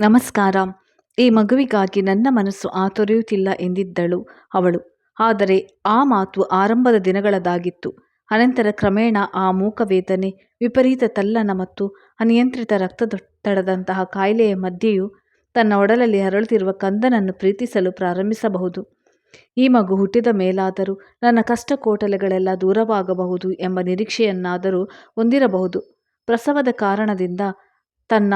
ನಮಸ್ಕಾರ. ಈ ಮಗುವಿಗಾಗಿ ನನ್ನ ಮನಸ್ಸು ಆತೊರೆಯುತ್ತಿಲ್ಲ ಎಂದಿದ್ದಳು ಅವಳು. ಆದರೆ ಆ ಮಾತು ಆರಂಭದ ದಿನಗಳದಾಗಿತ್ತು ಅನಂತರ ಕ್ರಮೇಣ ಆ ಮೂಕ ವೇದನೆ ವಿಪರೀತ ತಲ್ಲಣ ಮತ್ತು ಅನಿಯಂತ್ರಿತ ರಕ್ತದೊತ್ತಡದಂತಹ ಕಾಯಿಲೆಯ ಮಧ್ಯೆಯೂ ತನ್ನ ಒಡಲಲ್ಲಿ ಹರಳುತ್ತಿರುವ ಕಂದನನ್ನು ಪ್ರೀತಿಸಲು ಪ್ರಾರಂಭಿಸಬಹುದು. ಈ ಮಗು ಹುಟ್ಟಿದ ಮೇಲಾದರೂ ನನ್ನ ಕಷ್ಟ ಕೋಟಲೆಗಳೆಲ್ಲ ದೂರವಾಗಬಹುದು ಎಂಬ ನಿರೀಕ್ಷೆಯನ್ನಾದರೂ ಹೊಂದಿರಬಹುದು. ಪ್ರಸವದ ಕಾರಣದಿಂದ ತನ್ನ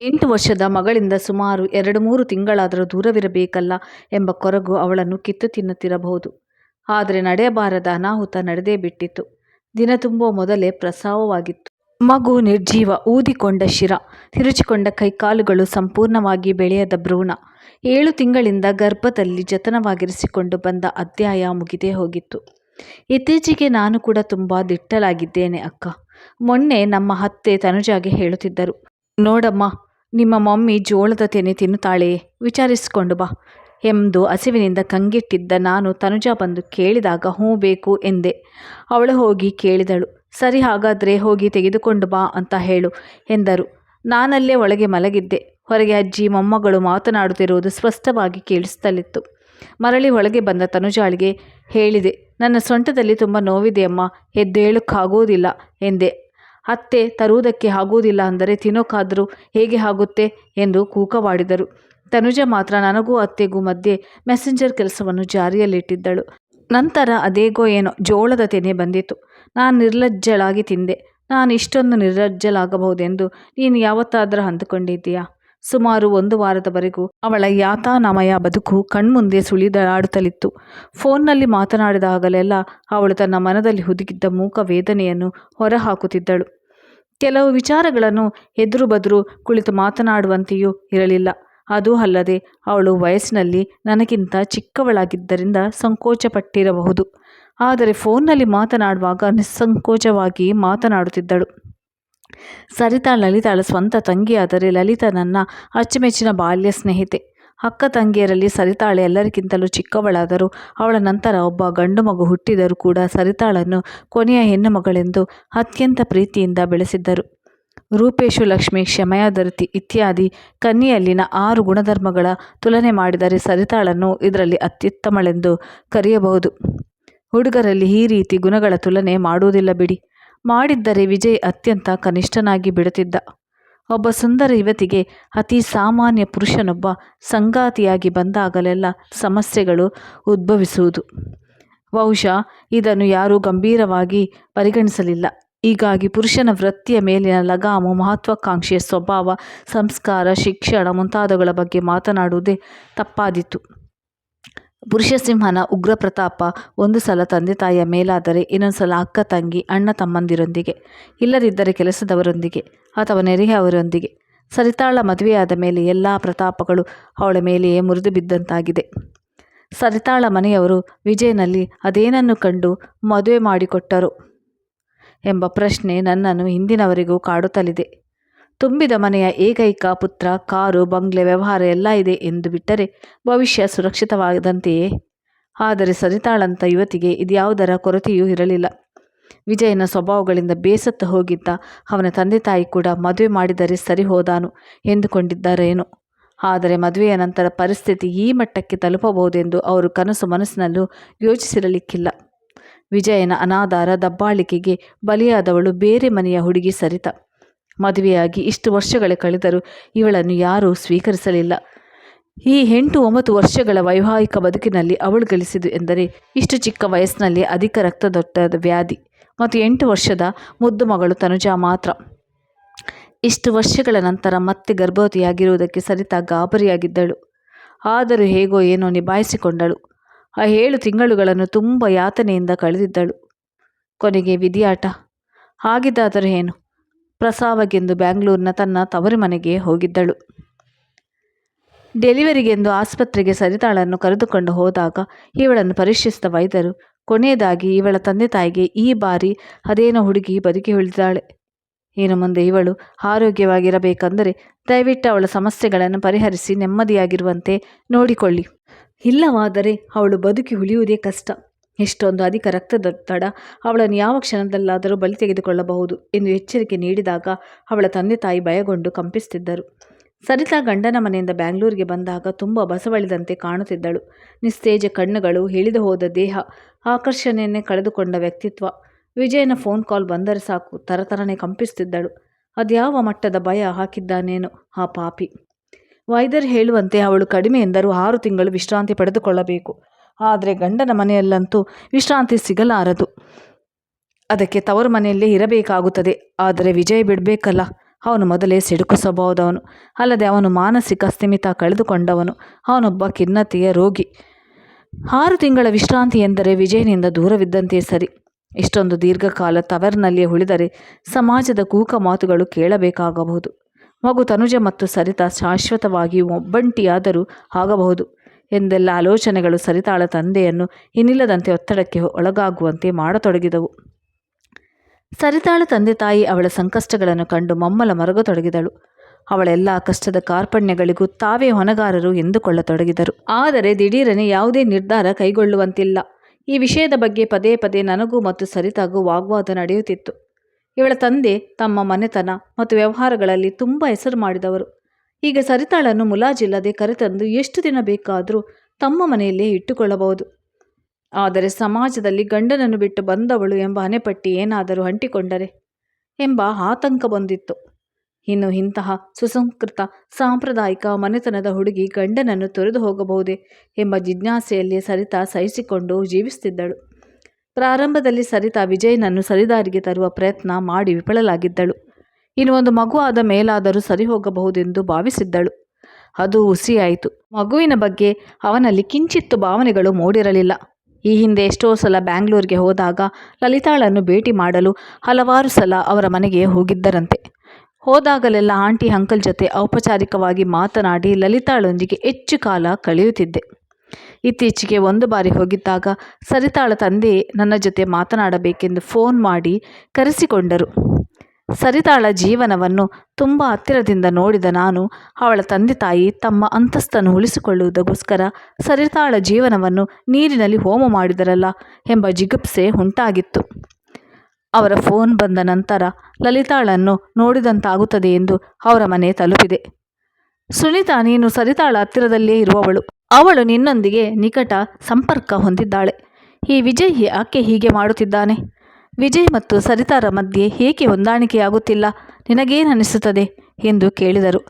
ಎಂಟು ವರ್ಷದ ಮಗಳಿಂದ ಸುಮಾರು ಎರಡು ಮೂರು ತಿಂಗಳಾದರೂ ದೂರವಿರಬೇಕಲ್ಲ ಎಂಬ ಕೊರಗು ಅವಳನ್ನು ಕಿತ್ತು ತಿನ್ನುತ್ತಿರಬಹುದು. ಆದರೆ ನಡೆಯಬಾರದ ಅನಾಹುತ ನಡೆದೇ ಬಿಟ್ಟಿತ್ತು. ದಿನ ತುಂಬುವ ಮೊದಲೇ ಪ್ರಸವವಾಗಿತ್ತು. ಮಗು ನಿರ್ಜೀವ ಊದಿಕೊಂಡ ಶಿರ, ತಿರುಚಿಕೊಂಡ ಕೈಕಾಲುಗಳು ಸಂಪೂರ್ಣವಾಗಿ ಬೆಳೆಯದ ಭ್ರೂಣ. ಏಳು ತಿಂಗಳಿಂದ ಗರ್ಭದಲ್ಲಿ ಜತನವಾಗಿರಿಸಿಕೊಂಡು ಬಂದ ಅಧ್ಯಾಯ ಮುಗಿದೇ ಹೋಗಿತ್ತು. ಇತ್ತೀಚೆಗೆ ನಾನು ಕೂಡ ತುಂಬ ದಿಟ್ಟಲಾಗಿದ್ದೇನೆ ಅಕ್ಕ. ಮೊನ್ನೆ ನಮ್ಮ ಹತ್ತೆ ತನುಜಾಗೆ ಹೇಳುತ್ತಿದ್ದರು, ನೋಡಮ್ಮ ನಿಮ್ಮ ಮಮ್ಮಿ ಜೋಳದ ತೆನೆ ತಿನ್ನುತ್ತಾಳೆ? ವಿಚಾರಿಸಿಕೊಂಡು ಬಾ. ಎಂದು ಹಸಿವಿನಿಂದ ಕಂಗೆಟ್ಟಿದ್ದ ನಾನು ತನುಜಾ ಬಂದು ಕೇಳಿದಾಗ, ಹ್ಞೂ ಬೇಕು ಎಂದೆ. ಅವಳು ಹೋಗಿ ಕೇಳಿದಳು. ಸರಿ, ಹಾಗಾದರೆ ಹೋಗಿ ತೆಗೆದುಕೊಂಡು ಬಾ ಅಂತ ಹೇಳು ಎಂದರು. ನಾನಲ್ಲೇ ಒಳಗೆ ಮಲಗಿದ್ದೆ. ಹೊರಗೆ ಅಜ್ಜಿ, ಮೊಮ್ಮಗಳು ಮಾತನಾಡುತ್ತಿರುವುದು ಸ್ಪಷ್ಟವಾಗಿ ಕೇಳಿಸುತ್ತಲಿತ್ತು ಮರಳಿ ಒಳಗೆ ಬಂದ ತನುಜಾಳಿಗೆ ಹೇಳಿದೆ, ನನ್ನ ಸೊಂಟದಲ್ಲಿ ತುಂಬ ನೋವಿದೆಯಮ್ಮ ಎದ್ದೇಳಕ್ಕಾಗೋದಿಲ್ಲ ಎಂದೆ. ಅತ್ತೆ ತರುವುದಕ್ಕೆ ಆಗುವುದಿಲ್ಲ ಅಂದರೆ ತಿನ್ನೋಕ್ಕಾದರೂ ಹೇಗೆ ಆಗುತ್ತೆ ಎಂದು ಕೂಕವಾಡಿದರು. ತನುಜ ಮಾತ್ರ ನನಗೂ ಅತ್ತೆಗೂ ಮಧ್ಯೆ ಮೆಸೆಂಜರ್ ಕೆಲಸವನ್ನು ಜಾರಿಯಲ್ಲಿಟ್ಟಿದ್ದಳು. ನಂತರ ಅದೇಗೋ ಏನೋ ಜೋಳದ ತೆನೆ ಬಂದಿತು. ನಾನು ನಿರ್ಲಜ್ಜಳಾಗಿ ತಿಂದೆ. ನಾನು ಇಷ್ಟೊಂದು ನಿರ್ಲಜ್ಜಲಾಗಬಹುದೆಂದು ನೀನು ಯಾವತ್ತಾದರೂ ಅಂದುಕೊಂಡಿದ್ದೀಯಾ? ಸುಮಾರು ಒಂದು ವಾರದವರೆಗೂ ಅವಳ ಯಾತಾನಮಯ ಬದುಕು ಕಣ್ಮುಂದೆ ಸುಳಿದಾಡುತ್ತಲಿತ್ತು. ಫೋನ್ನಲ್ಲಿ ಮಾತನಾಡಿದಾಗಲೆಲ್ಲ ಅವಳು ತನ್ನ ಮನದಲ್ಲಿ ಹುದುಗಿದ್ದ ಮೂಕ ವೇದನೆಯನ್ನು ಹೊರಹಾಕುತ್ತಿದ್ದಳು. ಕೆಲವು ವಿಚಾರಗಳನ್ನು ಎದುರು ಬದುರು ಕುಳಿತು ಮಾತನಾಡುವಂತೆಯೂ ಇರಲಿಲ್ಲ. ಅದು ಅಲ್ಲದೆ ಅವಳು ವಯಸ್ಸಿನಲ್ಲಿ ನನಗಿಂತ ಚಿಕ್ಕವಳಾಗಿದ್ದರಿಂದ ಸಂಕೋಚಪಟ್ಟಿರಬಹುದು. ಆದರೆ ಫೋನ್ನಲ್ಲಿ ಮಾತನಾಡುವಾಗ ನಿಸ್ಸಂಕೋಚವಾಗಿ ಮಾತನಾಡುತ್ತಿದ್ದಳು. ಸರಿತಾ ಲಲಿತಾಳ ಸ್ವಂತ ತಂಗಿಯಾದರೆ ಲಲಿತಾ ನನ್ನ ಅಚ್ಚುಮೆಚ್ಚಿನ ಬಾಲ್ಯ ಸ್ನೇಹಿತೆ. ಅಕ್ಕ ತಂಗಿಯರಲ್ಲಿ ಸರಿತಾಳೆ ಎಲ್ಲರಿಗಿಂತಲೂ ಚಿಕ್ಕವಳಾದರೂ ಅವಳ ನಂತರ ಒಬ್ಬ ಗಂಡು ಮಗು ಹುಟ್ಟಿದರೂ ಕೂಡ ಸರಿತಾಳನ್ನು ಕೊನೆಯ ಹೆಣ್ಣು ಮಗಳೆಂದು ಅತ್ಯಂತ ಪ್ರೀತಿಯಿಂದ ಬೆಳೆಸಿದ್ದರು. ರೂಪೇಶು, ಲಕ್ಷ್ಮಿ, ಕ್ಷಮಯಾಧರತಿ ಇತ್ಯಾದಿ ಕನ್ನಿಯಲ್ಲಿನ ಆರು ಗುಣಧರ್ಮಗಳ ತುಲನೆ ಮಾಡಿದರೆ ಸರಿತಾಳನ್ನು ಇದರಲ್ಲಿ ಅತ್ಯುತ್ತಮಳೆಂದು ಕರೆಯಬಹುದು. ಹುಡುಗರಲ್ಲಿ ಈ ರೀತಿ ಗುಣಗಳ ತುಲನೆ ಮಾಡುವುದಿಲ್ಲ ಬಿಡಿ. ಮಾಡಿದ್ದರೆ ವಿಜಯ್ ಅತ್ಯಂತ ಕನಿಷ್ಠನಾಗಿ ಬಿಡುತ್ತಿದ್ದ. ಒಬ್ಬ ಸುಂದರ ಯುವತಿಗೆ ಅತಿ ಸಾಮಾನ್ಯ ಪುರುಷನೊಬ್ಬ ಸಂಗಾತಿಯಾಗಿ ಬಂದಾಗಲೆಲ್ಲ ಸಮಸ್ಯೆಗಳು ಉದ್ಭವಿಸುವುದು. ಬಹುಶಃ ಇದನ್ನು ಯಾರೂ ಗಂಭೀರವಾಗಿ ಪರಿಗಣಿಸಲಿಲ್ಲ. ಹೀಗಾಗಿ ಪುರುಷನ ವೃತ್ತಿಯ ಮೇಲಿನ ಲಗಾಮು, ಮಹತ್ವಾಕಾಂಕ್ಷೆಯ ಸ್ವಭಾವ, ಸಂಸ್ಕಾರ, ಶಿಕ್ಷಣ ಮುಂತಾದವುಗಳ ಬಗ್ಗೆ ಮಾತನಾಡುವುದೇ ತಪ್ಪಾದಿತ್ತು ಪುರುಷಸಿಂಹನ ಉಗ್ರ ಪ್ರತಾಪ ಒಂದು ಸಲ ತಂದೆ ತಾಯಿಯ ಮೇಲಾದರೆ ಇನ್ನೊಂದು ಸಲ ಅಕ್ಕ ತಂಗಿ, ಅಣ್ಣ ತಮ್ಮಂದಿರೊಂದಿಗೆ, ಇಲ್ಲದಿದ್ದರೆ ಕೆಲಸದವರೊಂದಿಗೆ ಅಥವಾ ನೆರೆಯವರೊಂದಿಗೆ ಸರಿತಾಳ ಮದುವೆಯಾದ ಮೇಲೆ ಎಲ್ಲ ಪ್ರತಾಪಗಳು ಅವಳ ಮೇಲೆಯೇ ಮುರಿದು ಬಿದ್ದಂತಾಗಿದೆ. ಸರಿತಾಳ ಮನೆಯವರು ವಿಜಯನಲ್ಲಿ ಅದೇನನ್ನು ಕಂಡು ಮದುವೆ ಮಾಡಿಕೊಟ್ಟರು? ಎಂಬ ಪ್ರಶ್ನೆ ನನ್ನನ್ನು ಹಿಂದಿನವರೆಗೂ ಕಾಡುತ್ತಲಿದೆ. ತುಂಬಿದ ಮನೆಯ ಏಕೈಕ ಪುತ್ರ, ಕಾರು, ಬಂಗ್ಲೆ, ವ್ಯವಹಾರ ಎಲ್ಲ ಇದೆ ಎಂದು ಬಿಟ್ಟರೆ ಭವಿಷ್ಯ ಸುರಕ್ಷಿತವಾದಂತೆಯೇ? ಆದರೆ ಸರಿತಾಳಂಥ ಯುವತಿಗೆ ಇದ್ಯಾವುದರ ಕೊರತೆಯೂ ಇರಲಿಲ್ಲ. ವಿಜಯನ ಸ್ವಭಾವಗಳಿಂದ ಬೇಸತ್ತು ಹೋಗಿದ್ದ ಅವನ ತಂದೆ ತಾಯಿ ಕೂಡ ಮದುವೆ ಮಾಡಿದರೆ ಸರಿ ಹೋದಾನು ಎಂದುಕೊಂಡಿದ್ದಾರೇನು. ಆದರೆ ಮದುವೆಯ ನಂತರ ಪರಿಸ್ಥಿತಿ ಈ ಮಟ್ಟಕ್ಕೆ ತಲುಪಬಹುದೆಂದು ಅವರು ಕನಸು ಮನಸ್ಸಿನಲ್ಲೂ ಯೋಚಿಸಿರಲಿಕ್ಕಿಲ್ಲ. ವಿಜಯನ ಅನಾದಾರ ದಬ್ಬಾಳಿಕೆಗೆ ಬಲಿಯಾದವಳು ಬೇರೆ ಮನೆಯ ಹುಡುಗಿ ಸರಿತ. ಮದುವೆಯಾಗಿ ಇಷ್ಟು ವರ್ಷಗಳ ಕಳೆದರೂ ಇವಳನ್ನು ಯಾರೂ ಸ್ವೀಕರಿಸಲಿಲ್ಲ. ಈ ಎಂಟು ಒಂಬತ್ತು ವರ್ಷಗಳ ವೈವಾಹಿಕ ಬದುಕಿನಲ್ಲಿ ಅವಳು ಗಳಿಸಿದು ಎಂದರೆ ಇಷ್ಟು ಚಿಕ್ಕ ವಯಸ್ಸಿನಲ್ಲಿ ಅಧಿಕ ರಕ್ತದೊಟ್ಟದ ವ್ಯಾಧಿ ಮತ್ತು ಎಂಟು ವರ್ಷದ ಮುದ್ದು ಮಗಳು ತನುಜಾ ಮಾತ್ರ. ಇಷ್ಟು ವರ್ಷಗಳ ನಂತರ ಮತ್ತೆ ಗರ್ಭವತಿಯಾಗಿರುವುದಕ್ಕೆ ಸರಿತಾ ಗಾಬರಿಯಾಗಿದ್ದಳು. ಆದರೂ ಹೇಗೋ ಏನೋ ನಿಭಾಯಿಸಿಕೊಂಡಳು. ಆ ಏಳು ತಿಂಗಳುಗಳನ್ನು ತುಂಬ ಯಾತನೆಯಿಂದ ಕಳೆದಿದ್ದಳು. ಕೊನೆಗೆ ವಿಧಿಯಾಟ ಹಾಗಿದ್ದಾದರೂ ಏನು? ಪ್ರಸಾವಗೆಂದು ಬ್ಯಾಂಗ್ಳೂರಿನ ತನ್ನ ತವರು ಮನೆಗೆ ಹೋಗಿದ್ದಳು. ಡೆಲಿವರಿಗೆಂದು ಆಸ್ಪತ್ರೆಗೆ ಸರಿತಾಳನ್ನು ಕರೆದುಕೊಂಡು ಹೋದಾಗ ಇವಳನ್ನು ಪರೀಕ್ಷಿಸಿದ ವೈದ್ಯರು, ಕೊನೆಯದಾಗಿ ಇವಳ ತಂದೆ ತಾಯಿಗೆ ಈ ಬಾರಿ ಅದೇನೋ ಹುಡುಗಿ ಬದುಕಿ ಉಳಿದಾಳೆ. ಇನ್ನು ಮುಂದೆ ಇವಳು ಆರೋಗ್ಯವಾಗಿರಬೇಕೆಂದರೆ ದಯವಿಟ್ಟು ಅವಳ ಸಮಸ್ಯೆಗಳನ್ನು ಪರಿಹರಿಸಿ ನೆಮ್ಮದಿಯಾಗಿರುವಂತೆ ನೋಡಿಕೊಳ್ಳಿ. ಇಲ್ಲವಾದರೆ ಅವಳು ಬದುಕಿ ಉಳಿಯುವುದೇ ಕಷ್ಟ. ಎಷ್ಟೊಂದು ಅಧಿಕ ರಕ್ತದೊತ್ತಡ ಅವಳನ್ನು ಯಾವ ಕ್ಷಣದಲ್ಲಾದರೂ ಬಲಿ ತೆಗೆದುಕೊಳ್ಳಬಹುದು ಎಂದು ಎಚ್ಚರಿಕೆ ನೀಡಿದಾಗ ಅವಳ ತಂದೆ ತಾಯಿ ಭಯಗೊಂಡು ಕಂಪಿಸುತ್ತಿದ್ದರು. ಸರಿತಾ ಗಂಡನ ಮನೆಯಿಂದ ಬ್ಯಾಂಗ್ಳೂರಿಗೆ ಬಂದಾಗ ತುಂಬ ಬಸವಳಿದಂತೆ ಕಾಣುತ್ತಿದ್ದಳು. ನಿಸ್ತೇಜ ಕಣ್ಣುಗಳು ಇಳಿದು ಹೋದ ದೇಹ, ಆಕರ್ಷಣೆಯನ್ನೇ ಕಳೆದುಕೊಂಡ ವ್ಯಕ್ತಿತ್ವ. ವಿಜಯನ ಫೋನ್ ಕಾಲ್ ಬಂದರೆ ಸಾಕು ತರತರನೆ ಕಂಪಿಸುತ್ತಿದ್ದಳು. ಅದ್ಯಾವ ಮಟ್ಟದ ಭಯ ಹಾಕಿದ್ದಾನೇನೋ ಆ ಪಾಪಿ. ವೈದ್ಯರು ಹೇಳುವಂತೆ ಅವಳು ಕಡಿಮೆ ಎಂದರೂ ಆರು ತಿಂಗಳು ವಿಶ್ರಾಂತಿ ಪಡೆದುಕೊಳ್ಳಬೇಕು. ಆದರೆ ಗಂಡನ ಮನೆಯಲ್ಲಂತೂ ವಿಶ್ರಾಂತಿ ಸಿಗಲಾರದು. ಅದಕ್ಕೆ ತವರು ಮನೆಯಲ್ಲೇ ಇರಬೇಕಾಗುತ್ತದೆ. ಆದರೆ ವಿಜಯ್ ಬಿಡಬೇಕಲ್ಲ. ಅವನು ಮೊದಲೇ ಸಿಡುಕಿಸಬಹುದವನು ಅಲ್ಲದೆ ಅವನು ಮಾನಸಿಕ ಸ್ಥಿಮಿತ ಕಳೆದುಕೊಂಡವನು. ಅವನೊಬ್ಬ ಖಿನ್ನತೆಯ ರೋಗಿ. ಆರು ತಿಂಗಳ ವಿಶ್ರಾಂತಿ ಎಂದರೆ ವಿಜಯನಿಂದ ದೂರವಿದ್ದಂತೆ ಸರಿ. ಇಷ್ಟೊಂದು ದೀರ್ಘಕಾಲ ತವರ್ನಲ್ಲಿಯೇ ಉಳಿದರೆ ಸಮಾಜದ ಕೂಕ ಮಾತುಗಳು ಕೇಳಬೇಕಾಗಬಹುದು. ಮಗು ತನುಜ ಮತ್ತು ಸರಿತ ಶಾಶ್ವತವಾಗಿ ಒಬ್ಬಂಟಿಯಾದರೂ ಆಗಬಹುದು. ಎಂದೆಲ್ಲ ಆಲೋಚನೆಗಳು ಸರಿತಾಳ ತಂದೆಯನ್ನು ಇನ್ನಿಲ್ಲದಂತೆ ಒತ್ತಡಕ್ಕೆ ಒಳಗಾಗುವಂತೆ ಮಾಡತೊಡಗಿದವು. ಸರಿತಾಳ ತಂದೆ ತಾಯಿ ಅವಳ ಸಂಕಷ್ಟಗಳನ್ನು ಕಂಡು ಮಮ್ಮಲ ಮರಗತೊಡಗಿದಳು. ಅವಳೆಲ್ಲ ಕಷ್ಟದ ಕಾರ್ಪಣ್ಯಗಳಿಗೂ ತಾವೇ ಹೊಣೆಗಾರರು ಎಂದುಕೊಳ್ಳತೊಡಗಿದರು. ಆದರೆ ದಿಢೀರನೆ ಯಾವುದೇ ನಿರ್ಧಾರ ಕೈಗೊಳ್ಳುವಂತಿಲ್ಲ. ಈ ವಿಷಯದ ಬಗ್ಗೆ ಪದೇ ಪದೇ ನನಗೂ ಮತ್ತು ಸರಿತಾಗೂ ವಾಗ್ವಾದ ನಡೆಯುತ್ತಿತ್ತು. ಇವಳ ತಂದೆ ತಮ್ಮ ಮನೆತನ ಮತ್ತು ವ್ಯವಹಾರಗಳಲ್ಲಿ ತುಂಬ ಹೆಸರು ಮಾಡಿದವರು. ಈಗ ಸರಿತಾಳನ್ನು ಮುಲಾಜಿಲ್ಲದೆ ಕರೆತಂದು ಎಷ್ಟು ದಿನ ಬೇಕಾದರೂ ತಮ್ಮ ಮನೆಯಲ್ಲೇ ಇಟ್ಟುಕೊಳ್ಳಬಹುದು. ಆದರೆ ಸಮಾಜದಲ್ಲಿ ಗಂಡನನ್ನು ಬಿಟ್ಟು ಬಂದವಳು ಎಂಬ ಹಣೆಪಟ್ಟಿ ಏನಾದರೂ ಅಂಟಿಕೊಂಡರೆ ಎಂಬ ಆತಂಕ ಬಂದಿತ್ತು. ಇನ್ನು ಇಂತಹ ಸುಸಂಸ್ಕೃತ, ಸಾಂಪ್ರದಾಯಿಕ ಮನೆತನದ ಹುಡುಗಿ ಗಂಡನನ್ನು ತೊರೆದು ಹೋಗಬಹುದೇ ಎಂಬ ಜಿಜ್ಞಾಸೆಯಲ್ಲಿ ಸರಿತಾ ಸಹಿಸಿಕೊಂಡು ಜೀವಿಸುತ್ತಿದ್ದಳು. ಪ್ರಾರಂಭದಲ್ಲಿ ಸರಿತಾ ವಿಜಯನನ್ನು ಸರಿದಾರಿಗೆ ತರುವ ಪ್ರಯತ್ನ ಮಾಡಿ ವಿಫಲಲಾಗಿದ್ದಳು ಇನ್ನು ಒಂದು ಮಗು ಆದ ಮೇಲಾದರೂ ಸರಿ ಹೋಗಬಹುದೆಂದು ಭಾವಿಸಿದ್ದಳು. ಅದು ಹುಸಿಯಾಯಿತು. ಮಗುವಿನ ಬಗ್ಗೆ ಅವನಲ್ಲಿ ಕಿಂಚಿತ್ತು ಭಾವನೆಗಳು ಮೂಡಿರಲಿಲ್ಲ. ಈ ಹಿಂದೆ ಎಷ್ಟೋ ಸಲ ಬ್ಯಾಂಗ್ಳೂರಿಗೆ ಹೋದಾಗ ಲಲಿತಾಳನ್ನು ಭೇಟಿ ಮಾಡಲು ಹಲವಾರು ಸಲ ಅವರ ಮನೆಗೆ ಹೋಗಿದ್ದರಂತೆ. ಹೋದಾಗಲೆಲ್ಲ ಆಂಟಿ ಅಂಕಲ್ ಜೊತೆ ಔಪಚಾರಿಕವಾಗಿ ಮಾತನಾಡಿ ಲಲಿತಾಳೊಂದಿಗೆ ಹೆಚ್ಚು ಕಾಲ ಕಳೆಯುತ್ತಿದ್ದೆ. ಇತ್ತೀಚೆಗೆ ಒಂದು ಬಾರಿ ಹೋಗಿದ್ದಾಗ ಸರಿತಾಳ ತಂದೆ ನನ್ನ ಜೊತೆ ಮಾತನಾಡಬೇಕೆಂದು ಫೋನ್ ಮಾಡಿ ಕರೆಸಿಕೊಂಡರು. ಸರಿತಾಳ ಜೀವನವನ್ನು ತುಂಬ ಹತ್ತಿರದಿಂದ ನೋಡಿದ ನಾನು, ಅವಳ ತಂದೆ ತಾಯಿ ತಮ್ಮ ಅಂತಸ್ತನ್ನು ಉಳಿಸಿಕೊಳ್ಳುವುದಕ್ಕೋಸ್ಕರ ಸರಿತಾಳ ಜೀವನವನ್ನು ನೀರಿನಲ್ಲಿ ಹೋಮ ಮಾಡಿದರಲ್ಲ ಎಂಬ ಜಿಗುಪ್ಸೆ ಉಂಟಾಗಿತ್ತು. ಅವರ ಫೋನ್ ಬಂದ ನಂತರ ಲಲಿತಾಳನ್ನು ನೋಡಿದಂತಾಗುತ್ತದೆ ಎಂದು ಅವರ ಮನೆ ತಲುಪಿದೆ. ಸುನೀತಾ, ನೀನು ಸರಿತಾಳ ಹತ್ತಿರದಲ್ಲೇ ಇರುವವಳು. ಅವಳು ನಿನ್ನೊಂದಿಗೆ ನಿಕಟ ಸಂಪರ್ಕ ಹೊಂದಿದ್ದಾಳೆ. ಈ ವಿಜಯ್ ಯಾಕೆ ಹೀಗೆ ಮಾಡುತ್ತಿದ್ದಾನೆ. ವಿಜಯ್ ಮತ್ತು ಸರಿತಾರ ಮಧ್ಯೆ ಏಕೆ ಹೊಂದಾಣಿಕೆಯಾಗುತ್ತಿಲ್ಲ? ನಿನಗೇನನಿಸುತ್ತದೆ ಎಂದು ಕೇಳಿದರು.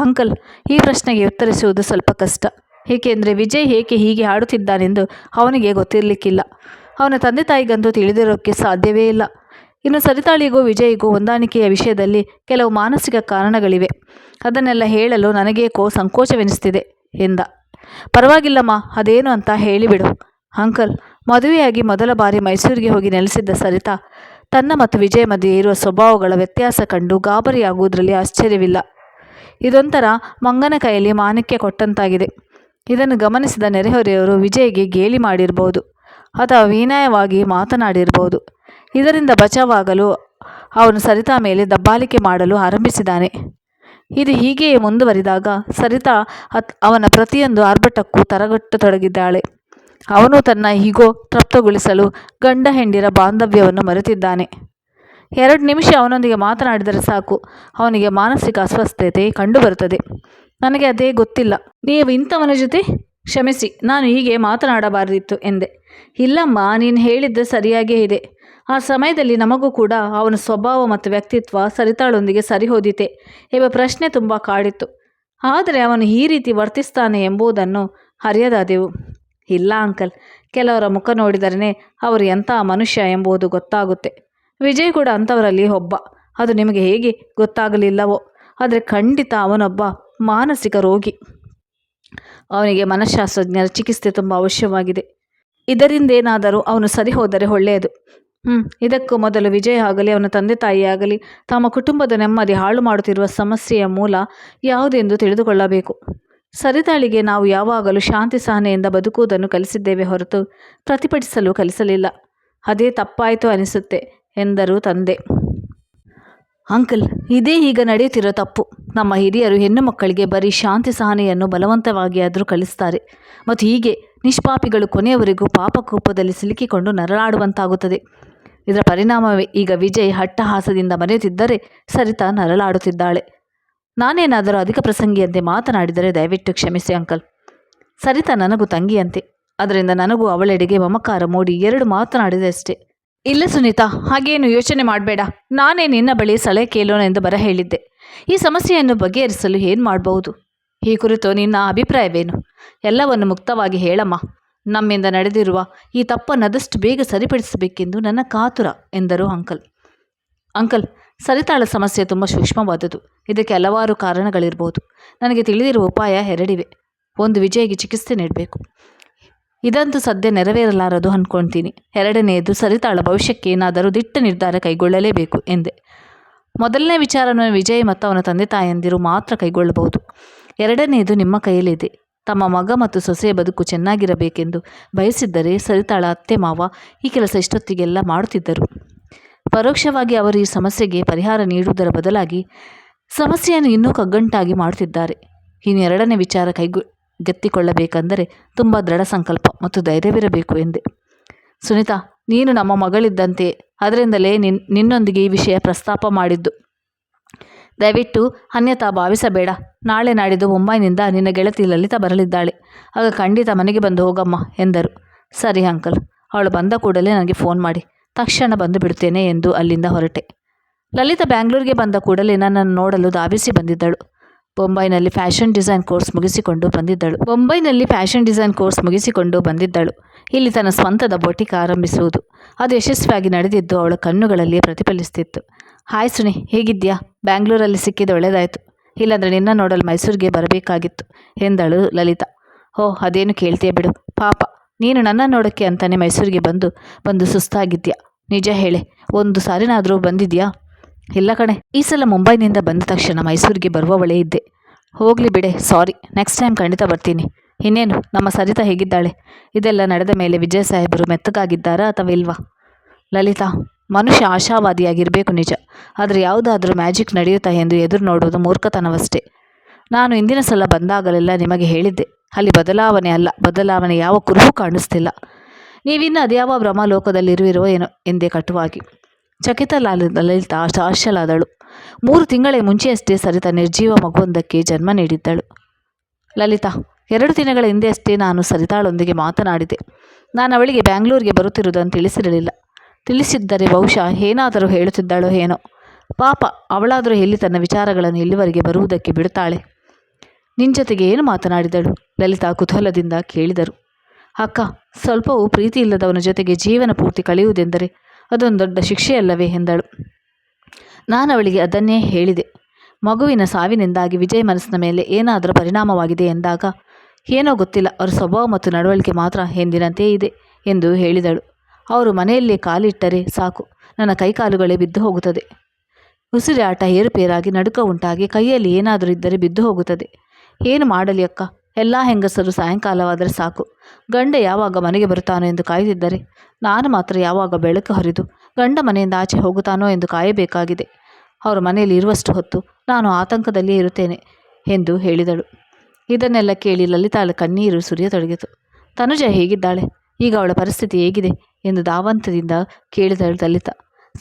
ಅಂಕಲ್, ಈ ಪ್ರಶ್ನೆಗೆ ಉತ್ತರಿಸುವುದು ಸ್ವಲ್ಪ ಕಷ್ಟ. ಏಕೆಂದರೆ ವಿಜಯ್ ಏಕೆ ಹೀಗೆ ಆಡುತ್ತಿದ್ದಾನೆಂದು ಅವನಿಗೆ ಗೊತ್ತಿರಲಿಕ್ಕಿಲ್ಲ. ಅವನ ತಂದೆ ತಾಯಿಗಂತೂ ತಿಳಿದಿರೋಕ್ಕೆ ಸಾಧ್ಯವೇ ಇಲ್ಲ. ಇನ್ನು ಸರಿತಾಳಿಗೂ ವಿಜಯ್ಗೂ ಹೊಂದಾಣಿಕೆಯ ವಿಷಯದಲ್ಲಿ ಕೆಲವು ಮಾನಸಿಕ ಕಾರಣಗಳಿವೆ. ಅದನ್ನೆಲ್ಲ ಹೇಳಲು ನನಗೇಕೋ ಸಂಕೋಚವೆನಿಸ್ತಿದೆ, ಎಂದ. ಪರವಾಗಿಲ್ಲಮ್ಮ ಅದೇನು ಅಂತ ಹೇಳಿಬಿಡು. ಅಂಕಲ್ ಮದುವೆಯಾಗಿ ಮೊದಲ ಬಾರಿ ಮೈಸೂರಿಗೆ ಹೋಗಿ ನೆಲೆಸಿದ್ದ ಸರಿತಾ, ತನ್ನ ಮತ್ತು ವಿಜಯ್ ಮಧ್ಯೆ ಇರುವ ಸ್ವಭಾವಗಳ ವ್ಯತ್ಯಾಸ ಕಂಡು ಗಾಬರಿಯಾಗುವುದರಲ್ಲಿ ಆಶ್ಚರ್ಯವಿಲ್ಲ. ಇದೊಂಥರ ಮಂಗನ ಕೈಯಲ್ಲಿ ಮಾನಕ್ಕೆ ಕೊಟ್ಟಂತಾಗಿದೆ. ಇದನ್ನು ಗಮನಿಸಿದ ನೆರೆಹೊರೆಯವರು ವಿಜಯ್ಗೆ ಗೇಲಿ ಮಾಡಿರಬಹುದು ಅಥವಾ ವಿನಾಯವಾಗಿ ಮಾತನಾಡಿರಬಹುದು ಇದರಿಂದ ಬಚಾವಾಗಲು ಅವನು ಸರಿತಾ ಮೇಲೆ ದಬ್ಬಾಲಿಕೆ ಮಾಡಲು ಆರಂಭಿಸಿದ್ದಾನೆ. ಇದು ಹೀಗೆಯೇ ಮುಂದುವರಿದಾಗ ಸರಿತಾ ಅವನ ಪ್ರತಿಯೊಂದು ಆರ್ಭಟಕ್ಕೂ ತರಗಟ್ಟತೊಡಗಿದ್ದಾಳೆ. ಅವನು ತನ್ನ ಹೀಗೋ ತೃಪ್ತಗೊಳಿಸಲು ಗಂಡ ಹೆಂಡಿರ ಬಾಂಧವ್ಯವನ್ನು ಮರೆತಿದ್ದಾನೆ. ಎರಡು ನಿಮಿಷ ಅವನೊಂದಿಗೆ ಮಾತನಾಡಿದರೆ ಸಾಕು. ಅವನಿಗೆ ಮಾನಸಿಕ ಅಸ್ವಸ್ಥತೆ ಕಂಡುಬರುತ್ತದೆ. ನನಗೆ ಅದೇ ಗೊತ್ತಿಲ್ಲ. ನೀವು ಇಂಥವನ ಜೊತೆ ಕ್ಷಮಿಸಿ, ನಾನು ಹೀಗೆ ಮಾತನಾಡಬಾರದಿತ್ತು ಎಂದೆ. ಇಲ್ಲಮ್ಮ, ನೀನು ಹೇಳಿದ್ದ ಸರಿಯಾಗೇ ಇದೆ. ಆ ಸಮಯದಲ್ಲಿ ನಮಗೂ ಕೂಡ ಅವನ ಸ್ವಭಾವ ಮತ್ತು ವ್ಯಕ್ತಿತ್ವ ಸರಿತಾಳೊಂದಿಗೆ ಸರಿಹೋದಿತೆ ಎಂಬ ಪ್ರಶ್ನೆ ತುಂಬ ಕಾಡಿತ್ತು. ಆದರೆ ಅವನು ಈ ರೀತಿ ವರ್ತಿಸ್ತಾನೆ ಎಂಬುದನ್ನು ಅರಿಯದಾದೆವು ಇಲ್ಲ ಅಂಕಲ್, ಕೆಲವರ ಮುಖ ನೋಡಿದರೇ ಅವರು ಎಂಥ ಮನುಷ್ಯ ಎಂಬುದು ಗೊತ್ತಾಗುತ್ತೆ. ವಿಜಯ್ ಕೂಡ ಅಂಥವರಲ್ಲಿ ಒಬ್ಬ. ಅದು ನಿಮಗೆ ಹೇಗೆ ಗೊತ್ತಾಗಲಿಲ್ಲವೋ? ಆದರೆ ಖಂಡಿತ ಅವನೊಬ್ಬ ಮಾನಸಿಕ ರೋಗಿ. ಅವನಿಗೆ ಮನಃಶಾಸ್ತ್ರಜ್ಞರ ಚಿಕಿತ್ಸೆ ತುಂಬ ಅವಶ್ಯವಾಗಿದೆ. ಇದರಿಂದೇನಾದರೂ ಅವನು ಸರಿ ಹೋದರೆ ಒಳ್ಳೆಯದು. ಹ್ಞೂ ಇದಕ್ಕೂ ಮೊದಲು ವಿಜಯ್ ಆಗಲಿ, ಅವನ ತಂದೆ ತಾಯಿಯಾಗಲಿ ತಮ್ಮ ಕುಟುಂಬದ ನೆಮ್ಮದಿ ಹಾಳು ಮಾಡುತ್ತಿರುವ ಸಮಸ್ಯೆಯ ಮೂಲ ಯಾವುದೆಂದು ತಿಳಿದುಕೊಳ್ಳಬೇಕು. ಸರಿತಾಳಿಗೆ ನಾವು ಯಾವಾಗಲೂ ಶಾಂತಿ ಸಹನೆಯಿಂದ ಬದುಕುವುದನ್ನು ಕಲಿಸಿದ್ದೇವೆ ಹೊರತು ಪ್ರತಿಭಟಿಸಲು ಕಲಿಸಲಿಲ್ಲ. ಅದೇ ತಪ್ಪಾಯಿತು ಅನಿಸುತ್ತೆ ಎಂದರು ತಂದೆ. ಅಂಕಲ್, ಇದೇ ಈಗ ನಡೆಯುತ್ತಿರೋ ತಪ್ಪು. ನಮ್ಮ ಹಿರಿಯರು ಹೆಣ್ಣು ಮಕ್ಕಳಿಗೆ ಬರೀ ಶಾಂತಿ ಸಹನೆಯನ್ನು ಬಲವಂತವಾಗಿ ಆದರೂ ಕಲಿಸ್ತಾರೆ. ಮತ್ತು ಹೀಗೆ ನಿಷ್ಪಾಪಿಗಳು ಕೊನೆಯವರೆಗೂ ಪಾಪಕೋಪದಲ್ಲಿ ಸಿಲುಕಿಕೊಂಡು ನರಳಾಡುವಂತಾಗುತ್ತದೆ. ಇದರ ಪರಿಣಾಮವೇ ಈಗ ವಿಜಯ್ ಹಟ್ಟಹಾಸದಿಂದ ಮರೆಯುತ್ತಿದ್ದರೆ ಸರಿತಾ ನರಳಾಡುತ್ತಿದ್ದಾಳೆ. ನಾನೇನಾದರೂ ಅಧಿಕ ಪ್ರಸಂಗಿಯಂತೆ ಮಾತನಾಡಿದರೆ ದಯವಿಟ್ಟು ಕ್ಷಮಿಸಿ, ಅಂಕಲ್. ಸರಿತಾ ನನಗೂ ತಂಗಿಯಂತೆ. ಅದರಿಂದ ನನಗೂ ಅವಳೆಡೆಗೆ ಮಮಕಾರ ಮೂಡಿ ಎರಡು ಮಾತನಾಡಿದೆ ಅಷ್ಟೇ. ಇಲ್ಲ ಸುನೀತಾ, ಹಾಗೇನು ಯೋಚನೆ ಮಾಡಬೇಡ. ನಾನೇ ನಿನ್ನ ಬಳಿ ಸಲಹೆ ಕೇಳೋಣ ಎಂದು ಬರ ಹೇಳಿದ್ದೆ. ಈ ಸಮಸ್ಯೆಯನ್ನು ಬಗೆಹರಿಸಲು ಏನು ಮಾಡಬಹುದು? ಈ ಕುರಿತು ನಿನ್ನ ಅಭಿಪ್ರಾಯವೇನು? ಎಲ್ಲವನ್ನು ಮುಕ್ತವಾಗಿ ಹೇಳಮ್ಮ. ನಮ್ಮಿಂದ ನಡೆದಿರುವ ಈ ತಪ್ಪನ್ನದಷ್ಟು ಬೇಗ ಸರಿಪಡಿಸಬೇಕೆಂದು ನನ್ನ ಕಾತುರ, ಎಂದರು ಅಂಕಲ್. ಅಂಕಲ್ ಸರಿತಾಳ ಸಮಸ್ಯೆ ತುಂಬ ಸೂಕ್ಷ್ಮವಾದದ್ದು. ಇದಕ್ಕೆ ಹಲವಾರು ಕಾರಣಗಳಿರ್ಬೋದು. ನನಗೆ ತಿಳಿದಿರುವ ಉಪಾಯ ಎರಡಿವೆ. ಒಂದು, ವಿಜಯ್ಗೆ ಚಿಕಿತ್ಸೆ ನೀಡಬೇಕು. ಇದಂತೂ ಸದ್ಯ ನೆರವೇರಲಾರದು ಅಂದ್ಕೊಳ್ತೀನಿ ಎರಡನೆಯದು, ಸರಿತಾಳ ಭವಿಷ್ಯಕ್ಕೆ ಏನಾದರೂ ದಿಟ್ಟ ನಿರ್ಧಾರ ಕೈಗೊಳ್ಳಲೇಬೇಕು ಎಂದೆ. ಮೊದಲನೇ ವಿಚಾರವನ್ನು ವಿಜಯ್ ಮತ್ತು ಅವನ ತಂದೆ ತಾಯಂದಿರು ಮಾತ್ರ ಕೈಗೊಳ್ಳಬಹುದು. ಎರಡನೆಯದು, ನಿಮ್ಮ ಕೈಯಲ್ಲಿದೆ. ತಮ್ಮ ಮಗ ಮತ್ತು ಸೊಸೆಯ ಬದುಕು ಚೆನ್ನಾಗಿರಬೇಕೆಂದು ಬಯಸಿದ್ದರೆ ಸರಿತಾಳ ಅತ್ತೆ, ಮಾವ ಈ ಕೆಲಸ ಇಷ್ಟೊತ್ತಿಗೆಲ್ಲ ಮಾಡುತ್ತಿದ್ದರು. ಪರೋಕ್ಷವಾಗಿ ಅವರು ಈ ಸಮಸ್ಯೆಗೆ ಪರಿಹಾರ ನೀಡುವುದರ ಬದಲಾಗಿ ಸಮಸ್ಯೆಯನ್ನು ಇನ್ನೂ ಕಗ್ಗಂಟಾಗಿ ಮಾಡುತ್ತಿದ್ದಾರೆ. ಇನ್ನೆರಡನೇ ವಿಚಾರ ಕೈಗು ಗೆತ್ತಿಕೊಳ್ಳಬೇಕೆಂದರೆ ತುಂಬ ದೃಢ ಸಂಕಲ್ಪ ಮತ್ತು ಧೈರ್ಯವಿರಬೇಕು ಎಂದೆ. ಸುನೀತಾ, ನೀನು ನಮ್ಮ ಮಗಳಿದ್ದಂತೆ, ಅದರಿಂದಲೇ ನಿನ್, ನಿನ್ನೊಂದಿಗೆ ಈ ವಿಷಯ ಪ್ರಸ್ತಾಪ ಮಾಡಿದ್ದು. ದಯವಿಟ್ಟು ಅನ್ಯತಾ ಭಾವಿಸಬೇಡ. ನಾಳೆ ನಾಡಿದ್ದು ಮುಂಬೈನಿಂದ ನಿನ್ನ ಗೆಳತಿ ಲಲಿತಾ ಬರಲಿದ್ದಾಳೆ. ಆಗ ಖಂಡಿತ ಮನೆಗೆ ಬಂದು ಹೋಗಮ್ಮ ಎಂದರು. ಸರಿ ಅಂಕಲ್, ಅವಳು ಬಂದ ಕೂಡಲೇ ನನಗೆ ಫೋನ್ ಮಾಡಿ. ತಕ್ಷಣ ಬಂದು ಬಿಡುತ್ತೇನೆ ಎಂದು ಅಲ್ಲಿಂದ ಹೊರಟೆ. ಲಲಿತಾ ಬ್ಯಾಂಗ್ಳೂರಿಗೆ ಬಂದ ಕೂಡಲೇ ನನ್ನನ್ನು ನೋಡಲು ಧಾವಿಸಿ ಬಂದಿದ್ದಳು. ಬೊಂಬೈನಲ್ಲಿ ಫ್ಯಾಷನ್ ಡಿಸೈನ್ ಕೋರ್ಸ್ ಮುಗಿಸಿಕೊಂಡು ಬಂದಿದ್ದಳು. ಬೊಂಬೈನಲ್ಲಿ ಫ್ಯಾಷನ್ ಡಿಸೈನ್ ಕೋರ್ಸ್ ಮುಗಿಸಿಕೊಂಡು ಬಂದಿದ್ದಳು. ಇಲ್ಲಿ ತನ್ನ ಸ್ವಂತದ ಬೊಟಿಕ್ ಆರಂಭಿಸುವುದು. ಅದು ಯಶಸ್ವಿಯಾಗಿ ನಡೆದಿದ್ದು ಅವಳ ಕಣ್ಣುಗಳಲ್ಲಿ ಪ್ರತಿಫಲಿಸುತ್ತಿತ್ತು ಹಾಯ್ ಸುನಿ ಹೇಗಿದ್ಯಾ ಬ್ಯಾಂಗ್ಳೂರಲ್ಲಿ ಸಿಕ್ಕಿದ್ದು ಒಳ್ಳೆಯದಾಯಿತು ಇಲ್ಲಾಂದರೆ ನಿನ್ನ ನೋಡಲು ಮೈಸೂರಿಗೆ ಬರಬೇಕಾಗಿತ್ತು, ಎಂದಳು ಲಲಿತಾ. ಓಹ್, ಅದೇನು ಕೇಳ್ತೀಯ ಬಿಡು. ಪಾಪ. ನೀನು ನನ್ನ ನೋಡೋಕ್ಕೆ ಅಂತಾನೆ ಮೈಸೂರಿಗೆ ಬಂದು ಬಂದು ಸುಸ್ತಾಗಿದ್ಯಾ? ನಿಜ ಹೇಳೆ, ಒಂದು ಸಾರಿನಾದರೂ ಬಂದಿದ್ಯಾ? ಇಲ್ಲ ಕಣೆ. ಈ ಸಲ ಮುಂಬೈನಿಂದ ಬಂದ ತಕ್ಷಣ ಮೈಸೂರಿಗೆ ಬರುವವಳೇ ಇದ್ದೆ. ಹೋಗಲಿ ಬಿಡೆ, ಸಾರಿ. ನೆಕ್ಸ್ಟ್ ಟೈಮ್ ಖಂಡಿತ ಬರ್ತೀನಿ. ಇನ್ನೇನು, ನಮ್ಮ ಸರಿತಾ ಹೇಗಿದ್ದಾಳೆ? ಇದೆಲ್ಲ ನಡೆದ ಮೇಲೆ ವಿಜಯ ಸಾಹೇಬರು ಮೆತ್ತಗಾಗಿದ್ದಾರಾ ಅಥವಾ ಇಲ್ವಾ? ಲಲಿತಾ, ಮನುಷ್ಯ ಆಶಾವಾದಿಯಾಗಿರಬೇಕು ನಿಜ. ಆದರೆ ಯಾವುದಾದ್ರೂ ಮ್ಯಾಜಿಕ್ ನಡೆಯುತ್ತಾ ಎಂದು ಎದುರು ನೋಡುವುದು ಮೂರ್ಖತನವಷ್ಟೇ. ನಾನು ಇಂದಿನ ಸಲ ಬಂದಾಗಲೆಲ್ಲ ನಿಮಗೆ ಹೇಳಿದ್ದೆ. ಅಲ್ಲಿ ಬದಲಾವಣೆ ಅಲ್ಲ. ಬದಲಾವಣೆ ಯಾವ ಕುರುಹೂ ಕಾಣಿಸ್ತಿಲ್ಲ. ನೀವಿನ್ನು ಅದ್ಯಾವ ಭ್ರಮಲೋಕದಲ್ಲಿರುವಿರೋ ಏನೋ ಎಂದೇ ಕಟುವಾಗಿ. ಚಕಿತ ಲಾಲ ಲಲಿತಾ ಸಾಶಲಾದಳು ಮೂರು ತಿಂಗಳೇ ಮುಂಚೆಯಷ್ಟೇ ಸರಿತ ನಿರ್ಜೀವ ಮಗುವೊಂದಕ್ಕೆ ಜನ್ಮ ನೀಡಿದ್ದಳು. ಲಲಿತಾ, ಎರಡು ದಿನಗಳ ಹಿಂದೆಯಷ್ಟೇ ನಾನು ಸರಿತಾಳೊಂದಿಗೆ ಮಾತನಾಡಿದೆ. ನಾನು ಅವಳಿಗೆ ಬ್ಯಾಂಗ್ಳೂರಿಗೆ ಬರುತ್ತಿರುವುದನ್ನು ತಿಳಿಸಿರಲಿಲ್ಲ. ತಿಳಿಸಿದ್ದರೆ ಬಹುಶಃ ಏನಾದರೂ ಹೇಳುತ್ತಿದ್ದಾಳೋ ಏನೋ. ಪಾಪ, ಅವಳಾದರೂ ಎಲ್ಲಿ ತನ್ನ ವಿಚಾರಗಳನ್ನು ಇಲ್ಲಿವರೆಗೆ ಬರುವುದಕ್ಕೆ ಬಿಡುತ್ತಾಳೆ ನಿನ್ನ ಜೊತೆಗೆ ಏನು ಮಾತನಾಡಿದಳು? ಲಲಿತಾ ಕುತೂಹಲದಿಂದ ಕೇಳಿದರು. ಅಕ್ಕ, ಸ್ವಲ್ಪವೂ ಪ್ರೀತಿ ಇಲ್ಲದವನ ಜೊತೆಗೆ ಜೀವನ ಪೂರ್ತಿ ಕಳೆಯುವುದೆಂದರೆ ಅದೊಂದು ದೊಡ್ಡ ಶಿಕ್ಷೆಯಲ್ಲವೇ ಎಂದಳು. ನಾನು ಅವಳಿಗೆ ಅದನ್ನೇ ಹೇಳಿದೆ. ಮಗುವಿನ ಸಾವಿನಿಂದಾಗಿ ವಿಜಯ್ ಮನಸ್ಸಿನ ಮೇಲೆ ಏನಾದರೂ ಪರಿಣಾಮವಾಗಿದೆ ಎಂದಾಗ, ಏನೋ ಗೊತ್ತಿಲ್ಲ, ಅವರ ಸ್ವಭಾವ ಮತ್ತು ನಡವಳಿಕೆ ಮಾತ್ರ ಎಂದಿನಂತೆ ಇದೆ ಎಂದು ಹೇಳಿದಳು. ಅವರು ಮನೆಯಲ್ಲೇ ಕಾಲಿಟ್ಟರೆ ಸಾಕು, ನನ್ನ ಕೈಕಾಲುಗಳೇ ಬಿದ್ದು ಹೋಗುತ್ತದೆ. ಉಸಿರಾಟ ಏರುಪೇರಾಗಿ ನಡುಕ ಉಂಟಾಗಿ ಕೈಯಲ್ಲಿ ಏನಾದರೂ ಇದ್ದರೆ ಬಿದ್ದು ಹೋಗುತ್ತದೆ. ಏನು ಮಾಡಲಿ ಅಕ್ಕ? ಎಲ್ಲ ಹೆಂಗಸರು ಸಾಯಂಕಾಲವಾದರೆ ಸಾಕು. ಗಂಡ ಯಾವಾಗ ಮನೆಗೆ ಬರುತ್ತಾನೋ ಎಂದು ಕಾಯ್ದಿದ್ದರೆ ನಾನು ಮಾತ್ರ ಯಾವಾಗ ಬೆಳಕು ಹರಿದು ಗಂಡ ಮನೆಯಿಂದ ಆಚೆ ಹೋಗುತ್ತಾನೋ ಎಂದು ಕಾಯಬೇಕಾಗಿದೆ. ಅವರ ಮನೆಯಲ್ಲಿ ಇರುವಷ್ಟು ಹೊತ್ತು ನಾನು ಆತಂಕದಲ್ಲಿಯೇ ಇರುತ್ತೇನೆ ಎಂದು ಹೇಳಿದಳು. ಇದನ್ನೆಲ್ಲ ಕೇಳಿ ಲಲಿತಾಳ ಕಣ್ಣೀರು ಸುರಿಯತೊಡಗಿತು ತನುಜ ಹೇಗಿದ್ದಾಳೆ? ಈಗ ಅವಳ ಪರಿಸ್ಥಿತಿ ಹೇಗಿದೆ ಎಂದು ಧಾವಂತದಿಂದ ಕೇಳಿದಳು ಲಲಿತಾ.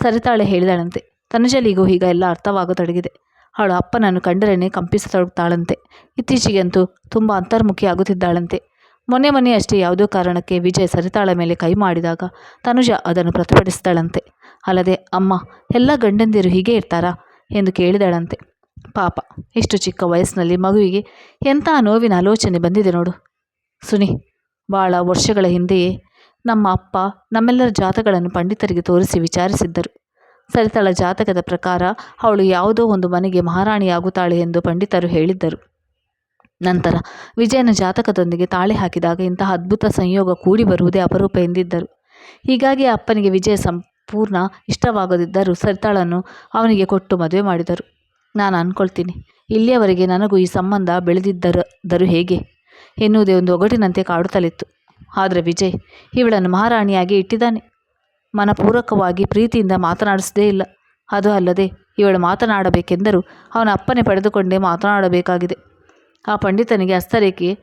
ಸರಿತಾಳೆ ಹೇಳಿದಳಂತೆ. ತನುಜಲಿಗೂ ಈಗ ಎಲ್ಲ ಅರ್ಥವಾಗತೊಡಗಿದೆ. ಅವಳು ಅಪ್ಪನನ್ನು ಕಂಡರೇನೆ ಕಂಪಿಸತೊಡಗ್ತಾಳಂತೆ ಇತ್ತೀಚೆಗಂತೂ ತುಂಬ ಅಂತರ್ಮುಖಿ ಆಗುತ್ತಿದ್ದಾಳಂತೆ. ಮೊನ್ನೆ ಮೊನ್ನೆ ಅಷ್ಟೇ ಯಾವುದೋ ಕಾರಣಕ್ಕೆ ವಿಜಯ್ ಸರಿತಾಳ ಮೇಲೆ ಕೈ ಮಾಡಿದಾಗ ತನುಜ ಅದನ್ನು ಪ್ರತಿಭಟಿಸಿದಳಂತೆ. ಅಲ್ಲದೆ, ಅಮ್ಮ, ಎಲ್ಲ ಗಂಡಂದಿರು ಹೀಗೆ ಇರ್ತಾರಾ? ಎಂದು ಕೇಳಿದಳಂತೆ. ಪಾಪ, ಇಷ್ಟು ಚಿಕ್ಕ ವಯಸ್ಸಿನಲ್ಲಿ ಮಗುವಿಗೆ ಎಂಥ ನೋವಿನ ಆಲೋಚನೆ ಬಂದಿದೆ ನೋಡು. ಸುನಿ ಭಾಳ ವರ್ಷಗಳ ಹಿಂದೆಯೇ ನಮ್ಮ ಅಪ್ಪ ನಮ್ಮೆಲ್ಲರ ಜಾತಗಳನ್ನು ಪಂಡಿತರಿಗೆ ತೋರಿಸಿ ವಿಚಾರಿಸಿದ್ದರು. ಸರಿತಾಳ ಜಾತಕದ ಪ್ರಕಾರ ಅವಳು ಯಾವುದೋ ಒಂದು ಮನೆಗೆ ಮಹಾರಾಣಿಯಾಗುತ್ತಾಳೆ ಎಂದು ಪಂಡಿತರು ಹೇಳಿದ್ದರು. ನಂತರ ವಿಜಯನ ಜಾತಕದೊಂದಿಗೆ ತಾಳೆ ಹಾಕಿದಾಗ ಇಂತಹ ಅದ್ಭುತ ಸಂಯೋಗ ಕೂಡಿ ಬರುವುದೇ ಅಪರೂಪ ಎಂದಿದ್ದರು. ಹೀಗಾಗಿ ಅಪ್ಪನಿಗೆ ವಿಜಯ ಸಂಪೂರ್ಣ ಇಷ್ಟವಾಗದಿದ್ದರೂ ಸರಿತಾಳನ್ನು ಅವನಿಗೆ ಕೊಟ್ಟು ಮದುವೆ ಮಾಡಿದರು. ನಾನು ಅಂದ್ಕೊಳ್ತೀನಿ, ಇಲ್ಲಿಯವರೆಗೆ ನನಗೂ ಈ ಸಂಬಂಧ ಬೆಳೆದಿದ್ದರದರು ಹೇಗೆ? ಎನ್ನುವುದೇ ಒಂದು ಒಗಟಿನಂತೆ ಕಾಡುತ್ತಲಿತ್ತು. ಆದರೆ ವಿಜಯ್, ಇವಳನ್ನು ಮಹಾರಾಣಿಯಾಗಿ ಇಟ್ಟಿದ್ದಾನೆ. ಮನಪೂರ್ವಕವಾಗಿ ಪ್ರೀತಿಯಿಂದ ಮಾತನಾಡಿಸದೇ ಇಲ್ಲ. ಅದು ಅಲ್ಲದೆ, ಇವಳು ಮಾತನಾಡಬೇಕೆಂದರೂ ಅವನ ಅಪ್ಪನೆ ಪಡೆದುಕೊಂಡೇ ಮಾತನಾಡಬೇಕಾಗಿದೆ. ಆ ಪಂಡಿತನಿಗೆ ಹಸ್ತರೇಖೆ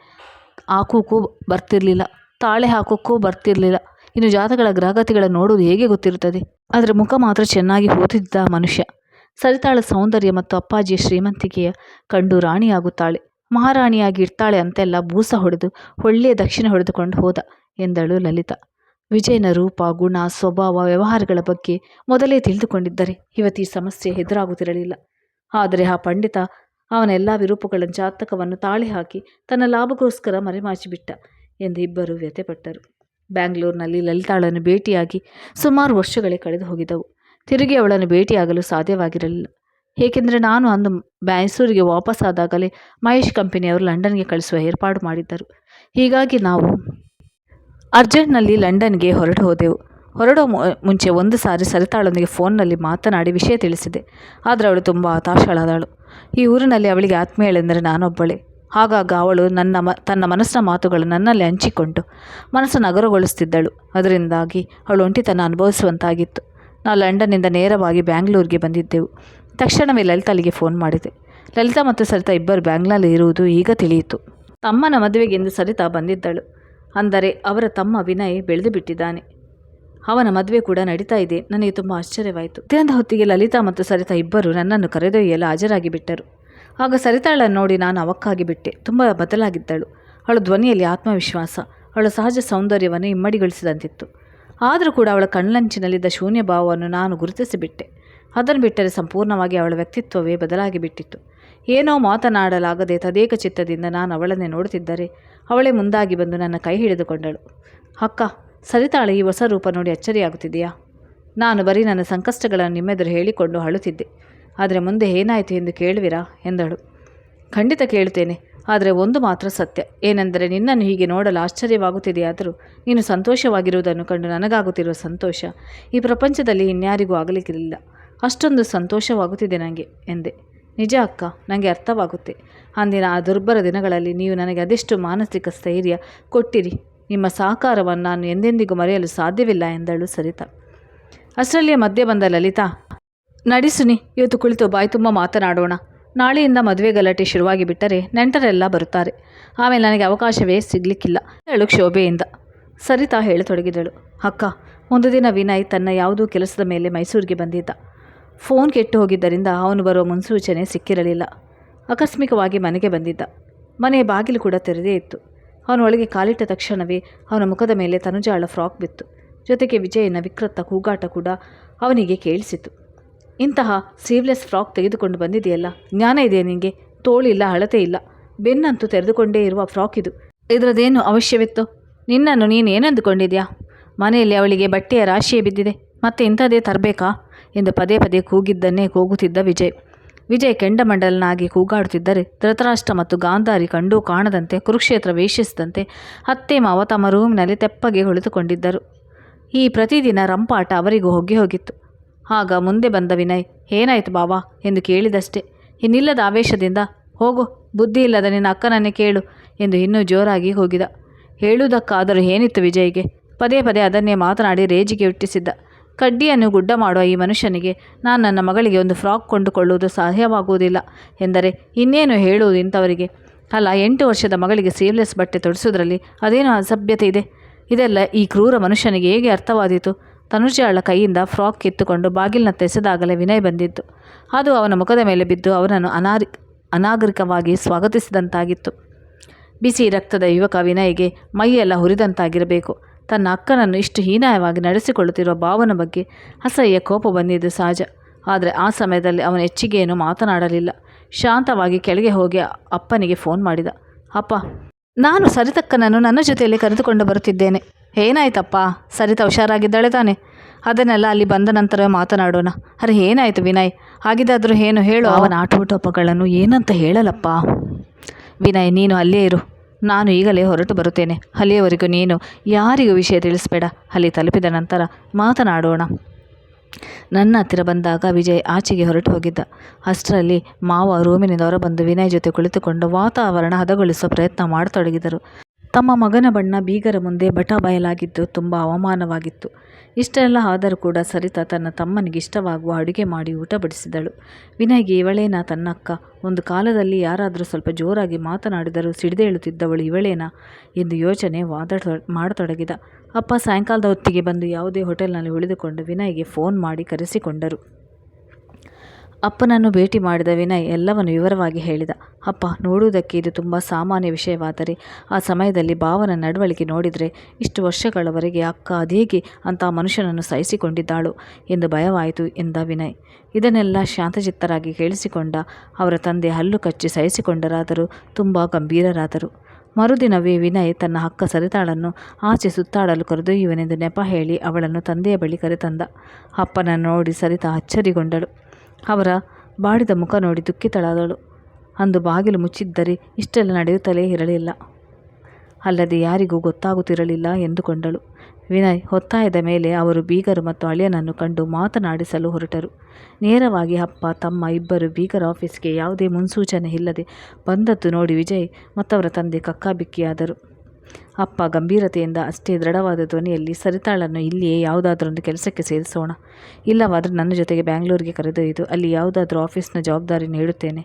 ಹಾಕೋಕ್ಕೂ ಬರ್ತಿರಲಿಲ್ಲ. ತಾಳೆ ಹಾಕೋಕ್ಕೂ ಬರ್ತಿರಲಿಲ್ಲ. ಇನ್ನು ಜಾತಗಳ ಗ್ರಹಗತಿಗಳ ನೋಡುವುದು ಹೇಗೆ ಗೊತ್ತಿರುತ್ತದೆ? ಆದರೆ ಮುಖ ಮಾತ್ರ ಚೆನ್ನಾಗಿ ಓದಿದ್ದ ಮನುಷ್ಯ. ಸರಿತಾಳ ಸೌಂದರ್ಯ ಮತ್ತು ಅಪ್ಪಾಜಿಯ ಶ್ರೀಮಂತಿಕೆಯ ಕಂಡು ರಾಣಿಯಾಗುತ್ತಾಳೆ. ಮಹಾರಾಣಿಯಾಗಿ ಇರ್ತಾಳೆ ಅಂತೆಲ್ಲ ಬೂಸ ಹೊಡೆದು ಒಳ್ಳೆಯ ದಕ್ಷಿಣ ಹೊಡೆದುಕೊಂಡು ಹೋದ ಎಂದಳು ಲಲಿತಾ. ವಿಜಯನ ರೂಪ, ಗುಣ, ಸ್ವಭಾವ, ವ್ಯವಹಾರಗಳ ಬಗ್ಗೆ ಮೊದಲೇ ತಿಳಿದುಕೊಂಡಿದ್ದರೆ ಇವತ್ತು ಸಮಸ್ಯೆ ಎದುರಾಗುತ್ತಿರಲಿಲ್ಲ. ಆದರೆ ಆ ಪಂಡಿತ ಅವನ ಎಲ್ಲ ವಿರೂಪಗಳ ಜಾತಕವನ್ನು ತಾಳಿ ಹಾಕಿ ತನ್ನ ಲಾಭಕ್ಕೋಸ್ಕರ ಮರೆಮಾಚಿಬಿಟ್ಟ ಎಂದು ಇಬ್ಬರು ವ್ಯಥೆಪಟ್ಟರು. ಬ್ಯಾಂಗ್ಳೂರಿನಲ್ಲಿ ಲಲಿತಾಳನ್ನು ಭೇಟಿಯಾಗಿ ಸುಮಾರು ವರ್ಷಗಳೇ ಕಳೆದು ಹೋಗಿದ್ದವು. ತಿರುಗಿ ಅವಳನ್ನು ಭೇಟಿಯಾಗಲು ಸಾಧ್ಯವಾಗಿರಲಿಲ್ಲ. ಏಕೆಂದರೆ ನಾನು ಅಂದು ಮೈಸೂರಿಗೆ ವಾಪಸ್ಸಾದಾಗಲೇ ಮಹೇಶ್ ಕಂಪನಿಯವರು ಲಂಡನ್ಗೆ ಕಳಿಸುವ ಏರ್ಪಾಡು ಮಾಡಿದ್ದರು. ಹೀಗಾಗಿ ನಾವು ಅರ್ಜೆಂಟ್ನಲ್ಲಿ ಲಂಡನ್ಗೆ ಹೊರಟು ಹೋದೆವು. ಹೊರಡೋ ಮುಂಚೆ ಒಂದು ಸಾರಿ ಸರಿತಾಳೊಂದಿಗೆ ಫೋನ್ನಲ್ಲಿ ಮಾತನಾಡಿ ವಿಷಯ ತಿಳಿಸಿದೆ. ಆದರೆ ಅವಳು ತುಂಬ ಹತಾಶಳಾದಳು. ಈ ಊರಿನಲ್ಲಿ ಅವಳಿಗೆ ಆತ್ಮೀಯಳೆಂದರೆ ನಾನೊಬ್ಬಳೆ. ಆಗಾಗ ಅವಳು ನನ್ನ ಮ, ತನ್ನ ಮನಸ್ಸಿನ ಮಾತುಗಳು ನನ್ನಲ್ಲಿ ಹಂಚಿಕೊಂಡು ಮನಸ್ಸು ನಗರಗೊಳಿಸ್ತಿದ್ದಳು. ಅದರಿಂದಾಗಿ ಅವಳು ಒಂಟಿತನ ಅನುಭವಿಸುವಂತಾಗಿತ್ತು. ನಾವು ಲಂಡನ್ನಿಂದ ನೇರವಾಗಿ ಬ್ಯಾಂಗ್ಳೂರಿಗೆ ಬಂದಿದ್ದೆವು. ತಕ್ಷಣವೇ ಲಲಿತಾಳಿಗೆ ಫೋನ್ ಮಾಡಿದೆ. ಲಲಿತಾ ಮತ್ತು ಸರಿತಾ ಇಬ್ಬರು ಬ್ಯಾಂಗ್ಳೂರಲ್ಲಿ ಇರುವುದು ಈಗ ತಿಳಿಯಿತು. ತಮ್ಮನ ಮದುವೆಗೆಂದು ಸರಿತಾ ಬಂದಿದ್ದಳು. ಅಂದರೆ ಅವರ ತಮ್ಮ ವಿನಯ್ ಬೆಳೆದು ಬಿಟ್ಟಿದ್ದಾನೆ. ಅವನ ಮದುವೆ ಕೂಡ ನಡೀತಾ ಇದೆ. ನನಗೆ ತುಂಬ ಆಶ್ಚರ್ಯವಾಯಿತು. ಮಧ್ಯಾಹ್ನದ ಹೊತ್ತಿಗೆ ಲಲಿತಾ ಮತ್ತು ಸರಿತಾ ಇಬ್ಬರು ನನ್ನನ್ನು ಕರೆದೊಯ್ಯಲು ಹಾಜರಾಗಿ ಬಿಟ್ಟರು. ಆಗ ಸರಿತಾಳನ್ನು ನೋಡಿ ನಾನು ಅವಕ್ಕಾಗಿ ಬಿಟ್ಟೆ. ತುಂಬ ಬದಲಾಗಿದ್ದಳು. ಅವಳ ಧ್ವನಿಯಲ್ಲಿ ಆತ್ಮವಿಶ್ವಾಸ, ಅವಳ ಸಹಜ ಸೌಂದರ್ಯವನ್ನು ಇಮ್ಮಡಿಗೊಳಿಸಿದಂತಿತ್ತು. ಆದರೂ ಕೂಡ ಅವಳ ಕಣ್ಣಂಚಿನಲ್ಲಿದ್ದ ಶೂನ್ಯ ಭಾವವನ್ನು ನಾನು ಗುರುತಿಸಿಬಿಟ್ಟೆ. ಅದನ್ನು ಬಿಟ್ಟರೆ ಸಂಪೂರ್ಣವಾಗಿ ಅವಳ ವ್ಯಕ್ತಿತ್ವವೇ ಬದಲಾಗಿ ಬಿಟ್ಟಿತ್ತು ಏನೋ ಮಾತನಾಡಲಾಗದೆ ತದೇಕ ಚಿತ್ತದಿಂದ ನಾನು ಅವಳನ್ನೇ ನೋಡುತ್ತಿದ್ದರೆ ಅವಳೇ ಮುಂದಾಗಿ ಬಂದು ನನ್ನ ಕೈ ಹಿಡಿದುಕೊಂಡಳು. ಅಕ್ಕ, ಸರಿತಾಳ, ಈ ಹೊಸ ರೂಪ ನೋಡಿ ಅಚ್ಚರಿಯಾಗುತ್ತಿದೆಯಾ ನಾನು ಬರೀ ನನ್ನ ಸಂಕಷ್ಟಗಳನ್ನು ನಿಮ್ಮೆದುರು ಹೇಳಿಕೊಂಡು ಅಳುತ್ತಿದ್ದೆ. ಆದರೆ ಮುಂದೆ ಏನಾಯಿತು ಎಂದು ಕೇಳುವಿರಾ? ಎಂದಳು. ಖಂಡಿತ ಕೇಳುತ್ತೇನೆ. ಆದರೆ ಒಂದು ಮಾತ್ರ ಸತ್ಯ. ಏನೆಂದರೆ ನಿನ್ನನ್ನು ಹೀಗೆ ನೋಡಲು ಆಶ್ಚರ್ಯವಾಗುತ್ತಿದೆಯಾದರೂ ನೀನು ಸಂತೋಷವಾಗಿರುವುದನ್ನು ಕಂಡು ನನಗಾಗುತ್ತಿರುವ ಸಂತೋಷ ಈ ಪ್ರಪಂಚದಲ್ಲಿ ಇನ್ಯಾರಿಗೂ ಆಗಲಿಕ್ಕಿರಲಿಲ್ಲ ಅಷ್ಟೊಂದು ಸಂತೋಷವಾಗುತ್ತಿದೆ ನನಗೆ, ಎಂದೆ. ನಿಜ ಅಕ್ಕ ನನಗೆ ಅರ್ಥವಾಗುತ್ತೆ. ಅಂದಿನ ಆ ದುರ್ಬರ ದಿನಗಳಲ್ಲಿ ನೀವು ನನಗೆ ಅದೆಷ್ಟು ಮಾನಸಿಕ ಸ್ಥೈರ್ಯ ಕೊಟ್ಟಿರಿ. ನಿಮ್ಮ ಸಹಕಾರವನ್ನು ನಾನು ಎಂದೆಂದಿಗೂ ಮರೆಯಲು ಸಾಧ್ಯವಿಲ್ಲ ಎಂದಳು ಸರಿತಾ. ಅಷ್ಟರಲ್ಲಿಯೇ ಮಧ್ಯೆ ಬಂದ ಲಲಿತಾ ನಡಿಸುನಿ ಇವತ್ತು ಕುಳಿತು ಬಾಯಿ ತುಂಬ ಮಾತನಾಡೋಣ. ನಾಳೆಯಿಂದ ಮದುವೆ ಗಲಾಟೆ ಶುರುವಾಗಿ ಬಿಟ್ಟರೆ ನೆಂಟರೆಲ್ಲ ಬರುತ್ತಾರೆ. ಆಮೇಲೆ ನನಗೆ ಅವಕಾಶವೇ ಸಿಗಲಿಕ್ಕಿಲ್ಲ ಹೇಳು ಕ್ಷೋಭೆಯಿಂದ. ಸರಿತಾ ಹೇಳತೊಡಗಿದಳು. ಅಕ್ಕ, ಒಂದು ದಿನ ವಿನಯ್ ತನ್ನ ಯಾವುದೋ ಕೆಲಸದ ಮೇಲೆ ಮೈಸೂರಿಗೆ ಬಂದಿದ್ದ. ಫೋನ್ ಕೆಟ್ಟು ಹೋಗಿದ್ದರಿಂದ ಅವನು ಬರುವ ಮುನ್ಸೂಚನೆ ಸಿಕ್ಕಿರಲಿಲ್ಲ. ಆಕಸ್ಮಿಕವಾಗಿ ಮನೆಗೆ ಬಂದಿದ್ದ. ಮನೆಯ ಬಾಗಿಲು ಕೂಡ ತೆರೆದೇ ಇತ್ತು. ಅವನು ಒಳಗೆ ಕಾಲಿಟ್ಟ ತಕ್ಷಣವೇ ಅವನ ಮುಖದ ಮೇಲೆ ತನುಜಾಳ ಫ್ರಾಕ್ ಬಿತ್ತು. ಜೊತೆಗೆ ವಿಜಯನ ವಿಕೃತ ಕೂಗಾಟ ಕೂಡ ಅವನಿಗೆ ಕೇಳಿಸಿತು. ಇಂತಹ ಸ್ಲೀವ್ಲೆಸ್ ಫ್ರಾಕ್ ತೆಗೆದುಕೊಂಡು ಬಂದಿದೆಯಲ್ಲ, ಜ್ಞಾನ ಇದೆ ನಿನಗೆ ತೋಳಿಲ್ಲ, ಅಳತೆ ಇಲ್ಲ. ಬೆನ್ನಂತೂ ತೆರೆದುಕೊಂಡೇ ಇರುವ ಫ್ರಾಕ್ ಇದು. ಇದರದೇನು ಅವಶ್ಯವಿತ್ತು? ನಿನ್ನನ್ನು ನೀನು ಏನಂದುಕೊಂಡಿದ್ಯಾ? ಮನೆಯಲ್ಲಿ ಅವಳಿಗೆ ಬಟ್ಟೆಯ ರಾಶಿಯೇ ಬಿದ್ದಿದೆ. ಮತ್ತೆ ಇಂಥದ್ದೇ ತರಬೇಕಾ? ಎಂದು ಪದೇ ಪದೇ ಕೂಗಿದ್ದನ್ನೇ ಕೂಗುತ್ತಿದ್ದ ವಿಜಯ್. ವಿಜಯ್ ಕೆಂಡಮಂಡಲನಾಗಿ ಕೂಗಾಡುತ್ತಿದ್ದರೆ ಧೃತರಾಷ್ಟ್ರ ಮತ್ತು ಗಾಂಧಾರಿ ಕಂಡೂ ಕಾಣದಂತೆ, ಕುರುಕ್ಷೇತ್ರ ವೇಷಿಸಿದಂತೆ ಅತ್ತೆ ಮಾವ ತಮ್ಮ ರೂಮಿನಲ್ಲಿ ತೆಪ್ಪಗೆ ಕುಳಿತುಕೊಂಡಿದ್ದರು. ಈ ಪ್ರತಿದಿನ ರಂಪಾಟ ಅವರಿಗೂ ಹೋಗಿ ಹೋಗಿತ್ತು. ಆಗ ಮುಂದೆ ಬಂದ ವಿನಯ್, ಏನಾಯ್ತು ಬಾವಾ ಎಂದು ಕೇಳಿದಷ್ಟೇ. ಇನ್ನಿಲ್ಲದ ಆವೇಶದಿಂದ. ಹೋಗು, ಬುದ್ಧಿ ಇಲ್ಲದ ನಿನ್ನ ಅಕ್ಕನನ್ನೇ ಕೇಳು ಎಂದು ಇನ್ನೂ ಜೋರಾಗಿ ಹೋಗಿದ ಹೇಳುವುದಕ್ಕಾದರೂ ಏನಿತ್ತು ವಿಜಯ್ಗೆ? ಪದೇ ಪದೇ ಅದನ್ನೇ ಮಾತನಾಡಿ ರೇಜಿಗೆ ಹುಟ್ಟಿಸಿದ್ದ. ಕಡ್ಡಿಯನ್ನು ಗುಡ್ಡ ಮಾಡುವ ಈ ಮನುಷ್ಯನಿಗೆ ನಾನು ನನ್ನ ಮಗಳಿಗೆ ಒಂದು ಫ್ರಾಕ್ ಕೊಂಡುಕೊಳ್ಳುವುದು ಸಾಧ್ಯವಾಗುವುದಿಲ್ಲ ಎಂದರೆ ಇನ್ನೇನು ಹೇಳುವುದು ಇಂಥವರಿಗೆ? ಅಲ್ಲ, ಎಂಟು ವರ್ಷದ ಮಗಳಿಗೆ ಸೀವ್ಲೆಸ್ ಬಟ್ಟೆ ತೊಡಿಸೋದ್ರಲ್ಲಿ ಅದೇನು ಅಸಭ್ಯತೆ ಇದೆ. ಇದೆಲ್ಲ ಈ ಕ್ರೂರ ಮನುಷ್ಯನಿಗೆ ಹೇಗೆ ಅರ್ಥವಾದೀತು? ತನುಜಾಳ ಕೈಯಿಂದ ಫ್ರಾಕ್ ಕಿತ್ತುಕೊಂಡು ಬಾಗಿಲಿನ ತೆಸೆದಾಗಲೇ ವಿನಯ್ ಬಂದಿತ್ತು. ಅದು ಅವನ ಮುಖದ ಮೇಲೆ ಬಿದ್ದು ಅವನನ್ನು ಅನಾರಿ, ಅನಾಗರಿಕವಾಗಿ ಸ್ವಾಗತಿಸಿದಂತಾಗಿತ್ತು. ಬಿಸಿ ರಕ್ತದ ಯುವಕ ವಿನಯ್ಗೆ ಮೈಯೆಲ್ಲ ಹುರಿದಂತಾಗಿರಬೇಕು. ತನ್ನ ಅಕ್ಕನನ್ನು ಇಷ್ಟು ಹೀನಾಯವಾಗಿ ನಡೆಸಿಕೊಳ್ಳುತ್ತಿರುವ ಭಾವನ ಬಗ್ಗೆ ಅಸಹ್ಯ ಕೋಪ ಬಂದಿದ್ದು ಸಹಜ. ಆದರೆ ಆ ಸಮಯದಲ್ಲಿ ಅವನು ಹೆಚ್ಚಿಗೆಯನ್ನು ಮಾತನಾಡಲಿಲ್ಲ. ಶಾಂತವಾಗಿ ಕೆಳಗೆ ಹೋಗಿ ಅಪ್ಪನಿಗೆ ಫೋನ್ ಮಾಡಿದ. ಅಪ್ಪ, ನಾನು ಸರಿತಕ್ಕನನ್ನು ನನ್ನ ಜೊತೆಯಲ್ಲಿ ಕರೆದುಕೊಂಡು ಬರುತ್ತಿದ್ದೇನೆ. ಏನಾಯ್ತಪ್ಪ? ಸರಿತ ಹುಷಾರಾಗಿದ್ದಾಳೆ ತಾನೆ. ಅದನ್ನೆಲ್ಲ ಅಲ್ಲಿ ಬಂದ ನಂತರವೇ ಮಾತನಾಡೋಣ. ಅರೆ, ಏನಾಯಿತು ವಿನಯ್? ಹಾಗಿದ್ದಾದರೂ ಏನು ಹೇಳು? ಅವನ ಆಟೋಟೋಪಗಳನ್ನು ಏನಂತ ಹೇಳಲಪ್ಪ? ವಿನಯ್, ನೀನು ಅಲ್ಲೇ ಇರು. ನಾನು ಈಗಲೇ ಹೊರಟು ಬರುತ್ತೇನೆ. ಅಲ್ಲಿಯವರೆಗೂ ನೀನು ಯಾರಿಗೂ ವಿಷಯ ತಿಳಿಸಬೇಡ. ಅಲ್ಲಿ ತಲುಪಿದ ನಂತರ ಮಾತನಾಡೋಣ. ನನ್ನ ಹತ್ತಿರ ಬಂದಾಗ ವಿಜಯ್ ಆಚೆಗೆ ಹೊರಟು ಹೋಗಿದ್ದ. ಅಷ್ಟರಲ್ಲಿ ಮಾವ ರೂಮಿನಿಂದ ಹೊರಬಂದು ವಿನಯ್ ಜೊತೆ ಕುಳಿತುಕೊಂಡು ವಾತಾವರಣ ಹದಗೊಳಿಸುವ ಪ್ರಯತ್ನ ಮಾಡತೊಡಗಿದರು. ತಮ್ಮ ಮಗನ ಬಣ್ಣ ಬೀಗರ ಮುಂದೆ ಬಟ ಬಯಲಾಗಿದ್ದು ತುಂಬ ಅವಮಾನವಾಗಿತ್ತು. ಇಷ್ಟೆಲ್ಲ ಆದರೂ ಕೂಡ ಸರಿತಾ ತನ್ನ ತಮ್ಮನಿಗೆ ಇಷ್ಟವಾಗುವ ಅಡುಗೆ ಮಾಡಿ ಊಟ ಬಡಿಸಿದಳು. ವಿನಯ್ಗೆ, ಇವಳೇನಾ ತನ್ನಕ್ಕ? ಒಂದು ಕಾಲದಲ್ಲಿ ಯಾರಾದರೂ ಸ್ವಲ್ಪ ಜೋರಾಗಿ ಮಾತನಾಡಿದರೂ ಸಿಡಿದೇಳುತ್ತಿದ್ದವಳು ಇವಳೇನಾ? ಎಂದು ಯೋಚನೆ ವಾದ ಮಾಡತೊಡಗಿದ. ಅಪ್ಪ ಸಾಯಂಕಾಲದ ಹೊತ್ತಿಗೆ ಬಂದು ಯಾವುದೇ ಹೋಟೆಲ್ನಲ್ಲಿ ಉಳಿದುಕೊಂಡು ವಿನಯ್ಗೆ ಫೋನ್ ಮಾಡಿ ಕರೆಸಿಕೊಂಡರು. ಅಪ್ಪನನ್ನು ಭೇಟಿ ಮಾಡಿದ ವಿನಯ್ ಎಲ್ಲವನ್ನು ವಿವರವಾಗಿ ಹೇಳಿದ. ಅಪ್ಪ, ನೋಡುವುದಕ್ಕೆ ಇದು ತುಂಬ ಸಾಮಾನ್ಯ ವಿಷಯವಾದರೆ, ಆ ಸಮಯದಲ್ಲಿ ಭಾವನ ನಡವಳಿಕೆ ನೋಡಿದರೆ ಇಷ್ಟು ವರ್ಷಗಳವರೆಗೆ ಅಕ್ಕ ಅದೇಗೆ ಅಂತ ಮನುಷ್ಯನನ್ನು ಸಹಿಸಿಕೊಂಡಿದ್ದಾಳು ಎಂದು ಭಯವಾಯಿತು ಎಂದ ವಿನಯ್. ಇದನ್ನೆಲ್ಲ ಶಾಂತಚಿತ್ತರಾಗಿ ಕೇಳಿಸಿಕೊಂಡ ಅವರ ತಂದೆ ಹಲ್ಲು ಕಚ್ಚಿ ಸಹಿಸಿಕೊಂಡರಾದರೂ ತುಂಬ ಗಂಭೀರರಾದರು. ಮರುದಿನವೇ ವಿನಯ್ ತನ್ನ ಅಕ್ಕ ಸರಿತಾಳನ್ನು ಆಚೆ ಸುತ್ತಾಡಲು ಕರೆದೊಯ್ಯುವನೆಂದು ನೆಪ ಹೇಳಿ ಅವಳನ್ನು ತಂದೆಯ ಬಳಿ ಕರೆತಂದ. ಅಪ್ಪನನ್ನು ನೋಡಿ ಸರಿತಾ ಅಚ್ಚರಿಗೊಂಡಳು. ಅವರ ಬಾಡಿದ ಮುಖ ನೋಡಿ ದುಃಖಿತಳಾದಳು. ಅಂದು ಬಾಗಿಲು ಮುಚ್ಚಿದ್ದರೆ ಇಷ್ಟೆಲ್ಲ ನಡೆಯುತ್ತಲೇ ಇರಲಿಲ್ಲ. ಅಲ್ಲದೆ ಯಾರಿಗೂ ಗೊತ್ತಾಗುತ್ತಿರಲಿಲ್ಲ ಎಂದುಕೊಂಡಳು. ವಿನಯ್ ಒತ್ತಾಯದ ಮೇಲೆ ಅವರು ಬೀಗರು ಮತ್ತು ಅಳಿಯನನ್ನು ಕಂಡು ಮಾತನಾಡಿಸಲು ಹೊರಟರು. ನೇರವಾಗಿ ಅಪ್ಪ, ತಮ್ಮ ಇಬ್ಬರು ಬೀಗರ ಆಫೀಸ್ಗೆ ಯಾವುದೇ ಮುನ್ಸೂಚನೆ ಇಲ್ಲದೆ ಬಂದದ್ದು ನೋಡಿ ವಿಜಯ್ ಮತ್ತವರ ತಂದೆ ಕಕ್ಕಾಬಿಕ್ಕಿಯಾದರು. ಅಪ್ಪ ಗಂಭೀರತೆಯಿಂದ ಅಷ್ಟೇ ದೃಢವಾದ ಧ್ವನಿಯಲ್ಲಿ, ಸರಿತಾಳನ್ನು ಇಲ್ಲಿಯೇ ಯಾವುದಾದ್ರೊಂದು ಕೆಲಸಕ್ಕೆ ಸೇರಿಸೋಣ. ಇಲ್ಲವಾದರೆ ನನ್ನ ಜೊತೆಗೆ ಬ್ಯಾಂಗ್ಳೂರಿಗೆ ಕರೆದೊಯ್ದು, ಅಲ್ಲಿ ಯಾವುದಾದ್ರೂ ಆಫೀಸ್ನ ಜವಾಬ್ದಾರಿ ನೀಡುತ್ತೇನೆ.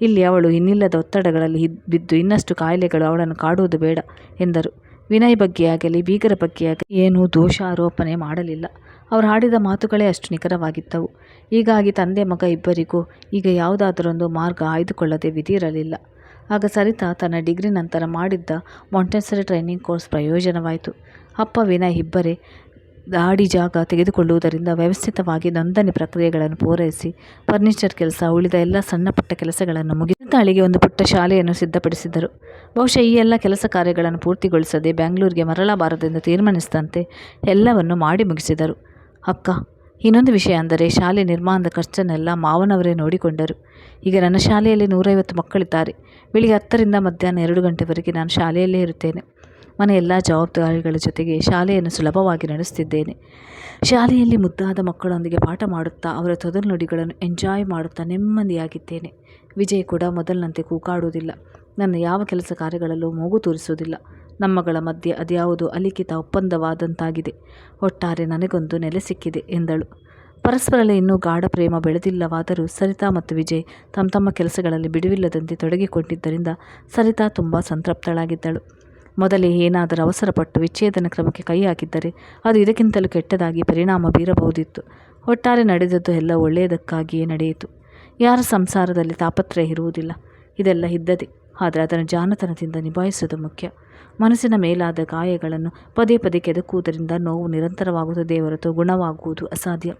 ಇಲ್ಲಿ ಅವಳು ಇನ್ನಿಲ್ಲದ ಒತ್ತಡಗಳಲ್ಲಿ ಬಿದ್ದು ಇನ್ನಷ್ಟು ಕಾಯಿಲೆಗಳು ಅವಳನ್ನು ಕಾಡುವುದು ಬೇಡ ಎಂದರು. ವಿನಯ್ ಬಗ್ಗೆ ಆಗಲಿ ಬೀಗರ ಬಗ್ಗೆ ಆಗಲಿ ಏನೂ ದೋಷಾರೋಪಣೆ ಮಾಡಲಿಲ್ಲ. ಅವರು ಹಾಡಿದ ಮಾತುಗಳೇ ಅಷ್ಟು ನಿಖರವಾಗಿದ್ದವು. ಹೀಗಾಗಿ ತಂದೆ ಮಗ ಇಬ್ಬರಿಗೂ ಈಗ ಯಾವುದಾದರೊಂದು ಮಾರ್ಗ ಆಯ್ದುಕೊಳ್ಳದೆ ವಿಧಿಯಿರಲಿಲ್ಲ ಆಗ ಸರಿತಾ ತನ್ನ ಡಿಗ್ರಿ ನಂತರ ಮಾಡಿದ್ದ ಮಾಂಟೆಸರಿ ಟ್ರೈನಿಂಗ್ ಕೋರ್ಸ್ ಪ್ರಯೋಜನವಾಯಿತು. ಅಪ್ಪ ವಿನಯ್ ಇಬ್ಬರೇ ದಾಡಿ ಜಾಗ ತೆಗೆದುಕೊಳ್ಳುವುದರಿಂದ ವ್ಯವಸ್ಥಿತವಾಗಿ ನೋಂದಣಿ ಪ್ರಕ್ರಿಯೆಗಳನ್ನು ಪೂರೈಸಿ ಫರ್ನಿಚರ್ ಕೆಲಸ, ಉಳಿದ ಎಲ್ಲ ಸಣ್ಣ ಪುಟ್ಟ ಕೆಲಸಗಳನ್ನು ಮುಗಿದ ತಾಳಿಗೆ ಒಂದು ಪುಟ್ಟ ಶಾಲೆಯನ್ನು ಸಿದ್ಧಪಡಿಸಿದರು. ಬಹುಶಃ ಈ ಎಲ್ಲ ಕೆಲಸ ಕಾರ್ಯಗಳನ್ನು ಪೂರ್ತಿಗೊಳಿಸದೆ ಬೆಂಗಳೂರಿಗೆ ಮರಳಬಾರದೆಂದು ತೀರ್ಮಾನಿಸಿದಂತೆ ಎಲ್ಲವನ್ನು ಮಾಡಿ ಮುಗಿಸಿದರು. ಅಕ್ಕ, ಇನ್ನೊಂದು ವಿಷಯ ಅಂದರೆ ಶಾಲೆ ನಿರ್ಮಾಣದ ಖರ್ಚನ್ನೆಲ್ಲ ಮಾವನವರೇ ನೋಡಿಕೊಂಡರು. ಈಗ ನನ್ನ ಶಾಲೆಯಲ್ಲಿ ನೂರೈವತ್ತು ಮಕ್ಕಳಿದ್ದಾರೆ. ಬೆಳಿಗ್ಗೆ ಹತ್ತರಿಂದ ಮಧ್ಯಾಹ್ನ ಎರಡು ಗಂಟೆವರೆಗೆ ನಾನು ಶಾಲೆಯಲ್ಲೇ ಇರುತ್ತೇನೆ. ಮನೆ ಎಲ್ಲ ಜವಾಬ್ದಾರಿಗಳ ಜೊತೆಗೆ ಶಾಲೆಯನ್ನು ಸುಲಭವಾಗಿ ನಡೆಸುತ್ತಿದ್ದೇನೆ ಶಾಲೆಯಲ್ಲಿ ಮುದ್ದಾದ ಮಕ್ಕಳೊಂದಿಗೆ ಪಾಠ ಮಾಡುತ್ತಾ ಅವರ ತೊದಲು ನುಡಿಗಳನ್ನು ಎಂಜಾಯ್ ಮಾಡುತ್ತಾ ನೆಮ್ಮದಿಯಾಗಿದ್ದೇನೆ. ವಿಜಯ್ ಕೂಡ ಮೊದಲಿನಂತೆ ಕೂಗಾಡುವುದಿಲ್ಲ ನನ್ನ ಯಾವ ಕೆಲಸ ಕಾರ್ಯಗಳಲ್ಲೂ ಮೂಗು ತೋರಿಸುವುದಿಲ್ಲ. ನಮ್ಮಗಳ ಮಧ್ಯೆ ಅದ್ಯಾವುದೋ ಅಲಿಖಿತ ಒಪ್ಪಂದವಾದಂತಾಗಿದೆ. ಒಟ್ಟಾರೆ ನನಗೊಂದು ನೆಲೆ ಸಿಕ್ಕಿದೆ ಎಂದಳು. ಪರಸ್ಪರರಲ್ಲಿ ಇನ್ನೂ ಗಾಢ ಪ್ರೇಮ ಬೆಳೆದಿಲ್ಲವಾದರೂ ಸರಿತಾ ಮತ್ತು ವಿಜಯ್ ತಮ್ಮ ತಮ್ಮ ಕೆಲಸಗಳಲ್ಲಿ ಬಿಡುವಿಲ್ಲದಂತೆ ತೊಡಗಿಕೊಂಡಿದ್ದರಿಂದ ಸರಿತಾ ತುಂಬ ಸಂತೃಪ್ತಳಾಗಿದ್ದಳು. ಮೊದಲೇ ಏನಾದರೂ ಅವಸರಪಟ್ಟು ವಿಚ್ಛೇದನ ಕ್ರಮಕ್ಕೆ ಕೈ ಹಾಕಿದ್ದರೆ ಅದು ಇದಕ್ಕಿಂತಲೂ ಕೆಟ್ಟದಾಗಿ ಪರಿಣಾಮ ಬೀರಬಹುದಿತ್ತು. ಒಟ್ಟಾರೆ ನಡೆದದ್ದು ಎಲ್ಲ ಒಳ್ಳೆಯದಕ್ಕಾಗಿಯೇ ನಡೆಯಿತು. ಯಾರ ಸಂಸಾರದಲ್ಲಿ ತಾಪತ್ರಯ ಇರುವುದಿಲ್ಲ. ಇದೆಲ್ಲ ಇದ್ದದೆ ಆದರೆ ಅದನ್ನು ಜಾನತನದಿಂದ ನಿಭಾಯಿಸುವುದು ಮುಖ್ಯ. ಮನಸ್ಸಿನ ಮೇಲಾದ ಗಾಯಗಳನ್ನು ಪದೇ ಪದೇ ಕೆದಕುವುದರಿಂದ ನೋವು ನಿರಂತರವಾಗುತ್ತದೆ ಹೊರತು ಗುಣವಾಗುವುದು ಅಸಾಧ್ಯ.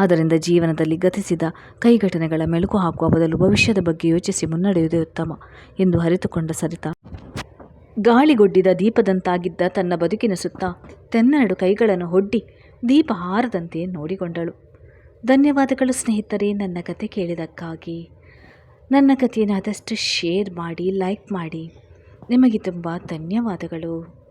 ಆದ್ದರಿಂದ ಜೀವನದಲ್ಲಿ ಗತಿಸಿದ ಕೈಘಟನೆಗಳ ಮೆಲುಕು ಹಾಕುವ ಬದಲು ಭವಿಷ್ಯದ ಬಗ್ಗೆ ಯೋಚಿಸಿ ಮುನ್ನಡೆಯುವುದೇ ಉತ್ತಮ ಎಂದು ಅರಿತುಕೊಂಡ ಸರಿತಾ. ಗಾಳಿಗೊಡ್ಡಿದ ದೀಪದಂತಾಗಿದ್ದ ತನ್ನ ಬದುಕಿನ ಸುತ್ತ ತೆನ್ನೆರಡು ಕೈಗಳನ್ನು ಹೊಡ್ಡಿ ದೀಪ ಹಾರದಂತೆ ನೋಡಿಕೊಂಡಳು. ಧನ್ಯವಾದಗಳು ಸ್ನೇಹಿತರೆ, ನನ್ನ ಕತೆ ಕೇಳಿದಕ್ಕಾಗಿ. ನನ್ನ ಕಥೆಯನ್ನು ಆದಷ್ಟು ಶೇರ್ ಮಾಡಿ, ಲೈಕ್ ಮಾಡಿ. ನಿಮಗೆ ತುಂಬ ಧನ್ಯವಾದಗಳು.